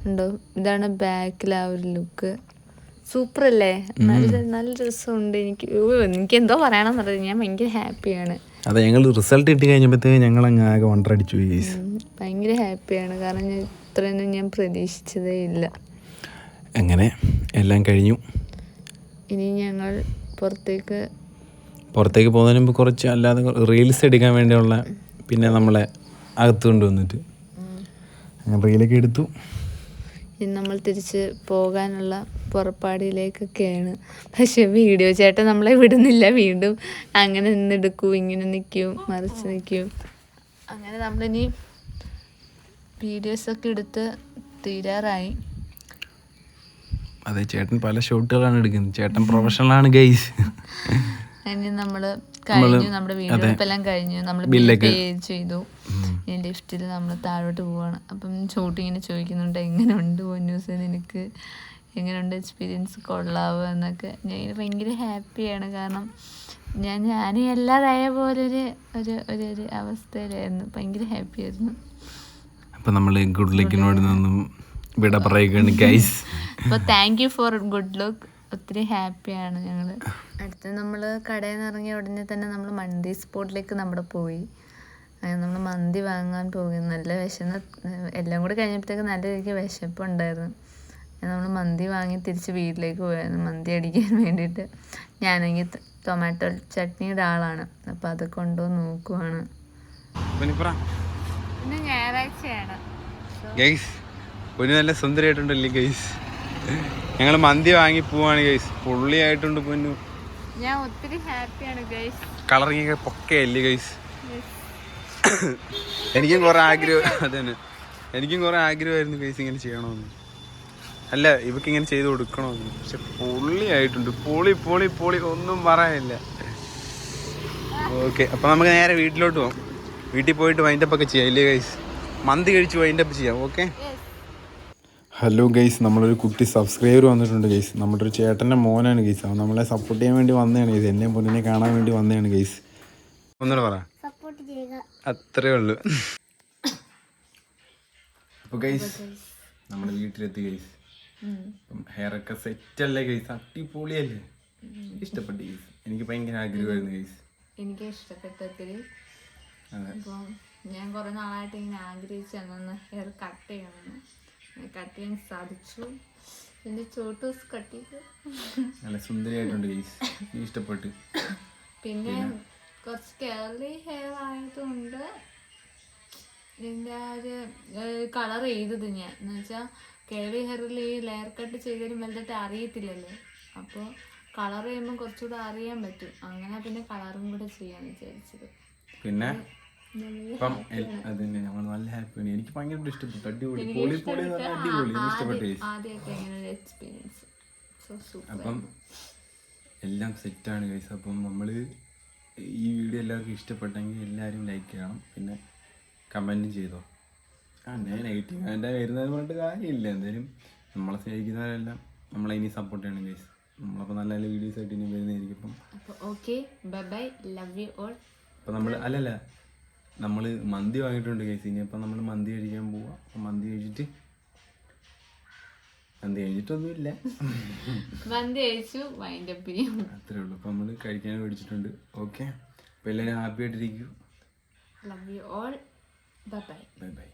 ഉണ്ടോ? ഇതാണ് ബാക്കിൽ ആ ഒരു ലുക്ക് സൂപ്പർ അല്ലേ നല്ല നല്ല രസമുണ്ട് എനിക്ക്. എനിക്ക് എന്തോ പറയണമെന്നറിയാം ഞാൻ ഭയങ്കര ഹാപ്പിയാണ് അതെ ഞങ്ങൾ റിസൾട്ട് കിട്ടി കഴിഞ്ഞപ്പോഴത്തേക്ക് ഞങ്ങൾ അങ്ങ് ആകെ വണ്ടടിച്ചു guys. ഭയങ്കര ഹാപ്പിയാണ് കാരണം ഞാൻ ഇത്രയൊന്നും ഞാൻ പ്രതീക്ഷിച്ചതേ ഇല്ല. അങ്ങനെ എല്ലാം കഴിഞ്ഞു? ഇനി ഞങ്ങൾ പുറത്തേക്ക് പുറത്തേക്ക് പോകുന്നതിന് മുമ്പ് കുറച്ച് അല്ലാതെ റീൽസ് എടുക്കാൻ വേണ്ടിയുള്ള പിന്നെ നമ്മളെ അകത്ത് കൊണ്ടുവന്നിട്ട് അങ്ങനെ റീലൊക്കെ എടുത്തു. നമ്മൾ തിരിച്ച് പോകാനുള്ള പുറപ്പാടിലേക്കൊക്കെയാണ്. പക്ഷെ വീഡിയോ ചേട്ടൻ നമ്മളെ വിടുന്നില്ല. വീണ്ടും അങ്ങനെ നിന്നെടുക്കൂ ഇങ്ങനെ നിൽക്കും മറിച്ച് നിൽക്കും. അങ്ങനെ നമ്മളിനി വീഡിയോസൊക്കെ എടുത്ത് തീരാറായി. അതെ ചേട്ടൻ പല ഷോട്ടുകളാണ് എടുക്കുന്നത്. ചേട്ടൻ പ്രൊഫഷണലാണ് ഗൈസ് ഇനി നമ്മൾ കഴിഞ്ഞു നമ്മുടെ വീഡിയോ എല്ലാം കഴിഞ്ഞു. നമ്മൾ പേ ചെയ്തു. ഇനി ലിഫ്റ്റിൽ നമ്മൾ താഴോട്ട് പോവാണ്. അപ്പം ഷൂട്ടിങ്ങിന് ചോദിക്കുന്നുണ്ട് എങ്ങനെയുണ്ട് ന്യൂസ് നിനക്ക് എങ്ങനെയുണ്ട് എക്സ്പീരിയൻസ് കൊള്ളാവോ? എന്നൊക്കെ. ഞാൻ ഭയങ്കര ഹാപ്പിയാണ്. കാരണം ഞാൻ ഞാൻ എല്ലാതായ പോലെ പോലൊരു ഒരു ഒരു ഒരു അവസ്ഥയിലായിരുന്നു. ഭയങ്കര ഹാപ്പിയായിരുന്നു. അപ്പം നമ്മൾ ഗുഡ് ലുക്കിനോട് നിന്നും വിട പറയുകയാണ് ഗൈസ് അപ്പോൾ thank you for good look ഒത്തിരി ഹാപ്പിയാണ് ഞങ്ങൾ അടുത്ത് നമ്മൾ കടയിൽ നിന്ന് ഇറങ്ങിയ ഉടനെ തന്നെ നമ്മൾ മന്തി സ്പോട്ടിലേക്ക് നമ്മൾ പോയി. നമ്മൾ മന്തി വാങ്ങാൻ പോകും നല്ല വിശന്ന് എല്ലാം കൂടി കഴിഞ്ഞപ്പോഴത്തേക്ക് നല്ല രീതിക്ക് വിശപ്പുണ്ടായിരുന്നു നമ്മൾ മന്തി വാങ്ങി തിരിച്ച് വീട്ടിലേക്ക് പോയായിരുന്നു. മന്തി അടിക്കാൻ വേണ്ടിയിട്ട്. ഞാനെങ്കിൽ ടൊമാറ്റോ ചട്നിയുടെ ആളാണ്. അപ്പോൾ അത് കൊണ്ടുപോയി നോക്കുവാണ്. പിന്നെ ഞായറാഴ്ചയാണ്. ഗൈസ് ഒരു നല്ല സുന്ദരിയായിട്ടുണ്ടല്ലേ ഗൈസ്? ഞങ്ങൾ മന്തി വാങ്ങി പോവാണ് ഗൈസ് പൊള്ളിയായിട്ടുണ്ട് പൊന്നു. ഞാൻ ഒത്തിരി ഹാപ്പിയാണ് ഗൈസ് കളറിങ് പൊക്കയല്ലേ ഗൈസ് എനിക്കും കുറെ ആഗ്രഹം അതെ എനിക്കും കുറെ ആഗ്രഹമായിരുന്നു ഗൈസ് ഇങ്ങനെ ചെയ്യണമെന്ന്. അല്ല ഇവക്ക് ഇങ്ങനെ ചെയ്ത് കൊടുക്കണമെന്ന്. പക്ഷെ പൊള്ളിയായിട്ടുണ്ട്. പൊളി പൊളി പൊളി ഒന്നും പറയാനില്ല. ഓക്കെ അപ്പൊ നമുക്ക് നേരെ വീട്ടിലോട്ട് പോകാം വീട്ടിൽ പോയിട്ട് വൈൻഡപ്പ് ഒക്കെ ചെയ്യാം ഇല്ലേ ഗൈസ് മന്തി കഴിച്ച് വൈൻഡപ്പ് ചെയ്യാം ഓക്കെ ഹലോ ഗൈസ് നമ്മളൊരു കുട്ടി സബ്സ്ക്രൈബർ വന്നിട്ടുണ്ട് ഗൈസ് നമ്മുടെ ഒരു ചേട്ടന്റെ മോനാണ് ഗൈസ് അവൻ നമ്മളെ സപ്പോർട്ട് ചെയ്യാൻ വേണ്ടി വന്നതാണ് ഗൈസ് എന്നെ പൊന്നിനെ കാണാൻ വേണ്ടി വന്നതാണ് ഗൈസ് ഒന്നുകൂടെ പറ. അത്രേ ഉള്ളൂ. അപ്പോൾ ഗൈസ് നമ്മുടെ വീട്ടിലെത്തി ഗൈസ് ഹെയർ ഒക്കെ സെറ്റ് അല്ലേ ഗൈസ് അടിപൊളിയല്ലേ? ഇഷ്ടപ്പെട്ടു ഗൈസ് എനിക്ക് ഭയങ്കര ആഗ്രഹമായിരുന്നു ഗൈസ് എനിക്ക് ഇഷ്ടപ്പെട്ട ഒത്തിരി. ഞാൻ കുറേ നാളായിട്ട് ഇങ്ങനെ ആഗ്രഹിച്ചു ഹെയർ കട്ട് ചെയ്യണമെന്ന്. കട്ട് സാധിച്ചു. എന്റെ ചോട്ടൂസ് കട്ട് ചെയ്തു. നല്ല സുന്ദരിയായിട്ടുണ്ട് ഗൈസ് എനിക്ക് ഇഷ്ടപ്പെട്ടു. പിന്നെ കുറച്ച് കേരളി ഹെയർ ആയതുകൊണ്ട് ഇതിന്റെ ആ ഒരു കളർ ചെയ്തത് ഞാൻ? എന്ന് വെച്ചാൽ കേരളി ഹെയറിൽ ഈ ലെയർ കട്ട് ചെയ്തതിലും വലുതായിട്ട് അറിയത്തില്ലല്ലോ. അപ്പോൾ കളർ ചെയ്യുമ്പോൾ കുറച്ചുകൂടെ അറിയാൻ പറ്റും. അങ്ങനെ പിന്നെ കളറും കൂടെ ചെയ്യാൻ വിചാരിച്ചത്. പിന്നെ ഇപ്പം അത് തന്നെ നമ്മൾ നല്ല ഹാപ്പിയാണ് എനിക്ക് ഭയങ്കര ഇഷ്ടപ്പെട്ടു. അടിപൊളി. പൊളി പൊളി എന്ന് പറഞ്ഞാൽ അടിപൊളി. ഇഷ്ടപ്പെട്ടു അപ്പം എല്ലാം സെറ്റാണ് ഗൈസ് അപ്പം നമ്മൾ ഈ വീഡിയോ എല്ലാവർക്കും ഇഷ്ടപ്പെട്ടെങ്കിൽ എല്ലാവരും ലൈക്ക് ചെയ്യണം. പിന്നെ കമന്റും ചെയ്തോ. ആ ഞാൻ നെഗറ്റീവ് എന്റെ വരുന്നത് പറഞ്ഞിട്ട് കാര്യമില്ല. എന്തായാലും നമ്മളെ സ്നേഹിക്കുന്നവരെല്ലാം നമ്മളെ ഇനി സപ്പോർട്ട് ചെയ്യണം ഗൈസ് നമ്മളപ്പോൾ നല്ല നല്ല വീഡിയോസ് ആയിട്ട് ഇനി വരുന്നതായിരിക്കും. അപ്പം okay bye bye love you all അപ്പം നമ്മൾ അല്ലല്ല. നമ്മൾ മന്തി വാങ്ങിയിട്ടുണ്ട് കേസ് ഇനി അപ്പം നമ്മൾ മന്തി കഴിക്കാൻ പോവാം. മന്തി കഴിച്ചിട്ട് മന്തി കഴിച്ചിട്ടൊന്നുമില്ല. മന്തി കഴിച്ചു വൈൻഡ് അപ്പ് ചെയ്യും. അത്രേ ഉള്ളൂ. അപ്പം നമ്മൾ കഴിക്കാൻ മേടിച്ചിട്ടുണ്ട് ഓക്കെ അപ്പോൾ എല്ലാവരും happy ആയിട്ടിരിക്കൂ. Love you all bye bye bye bye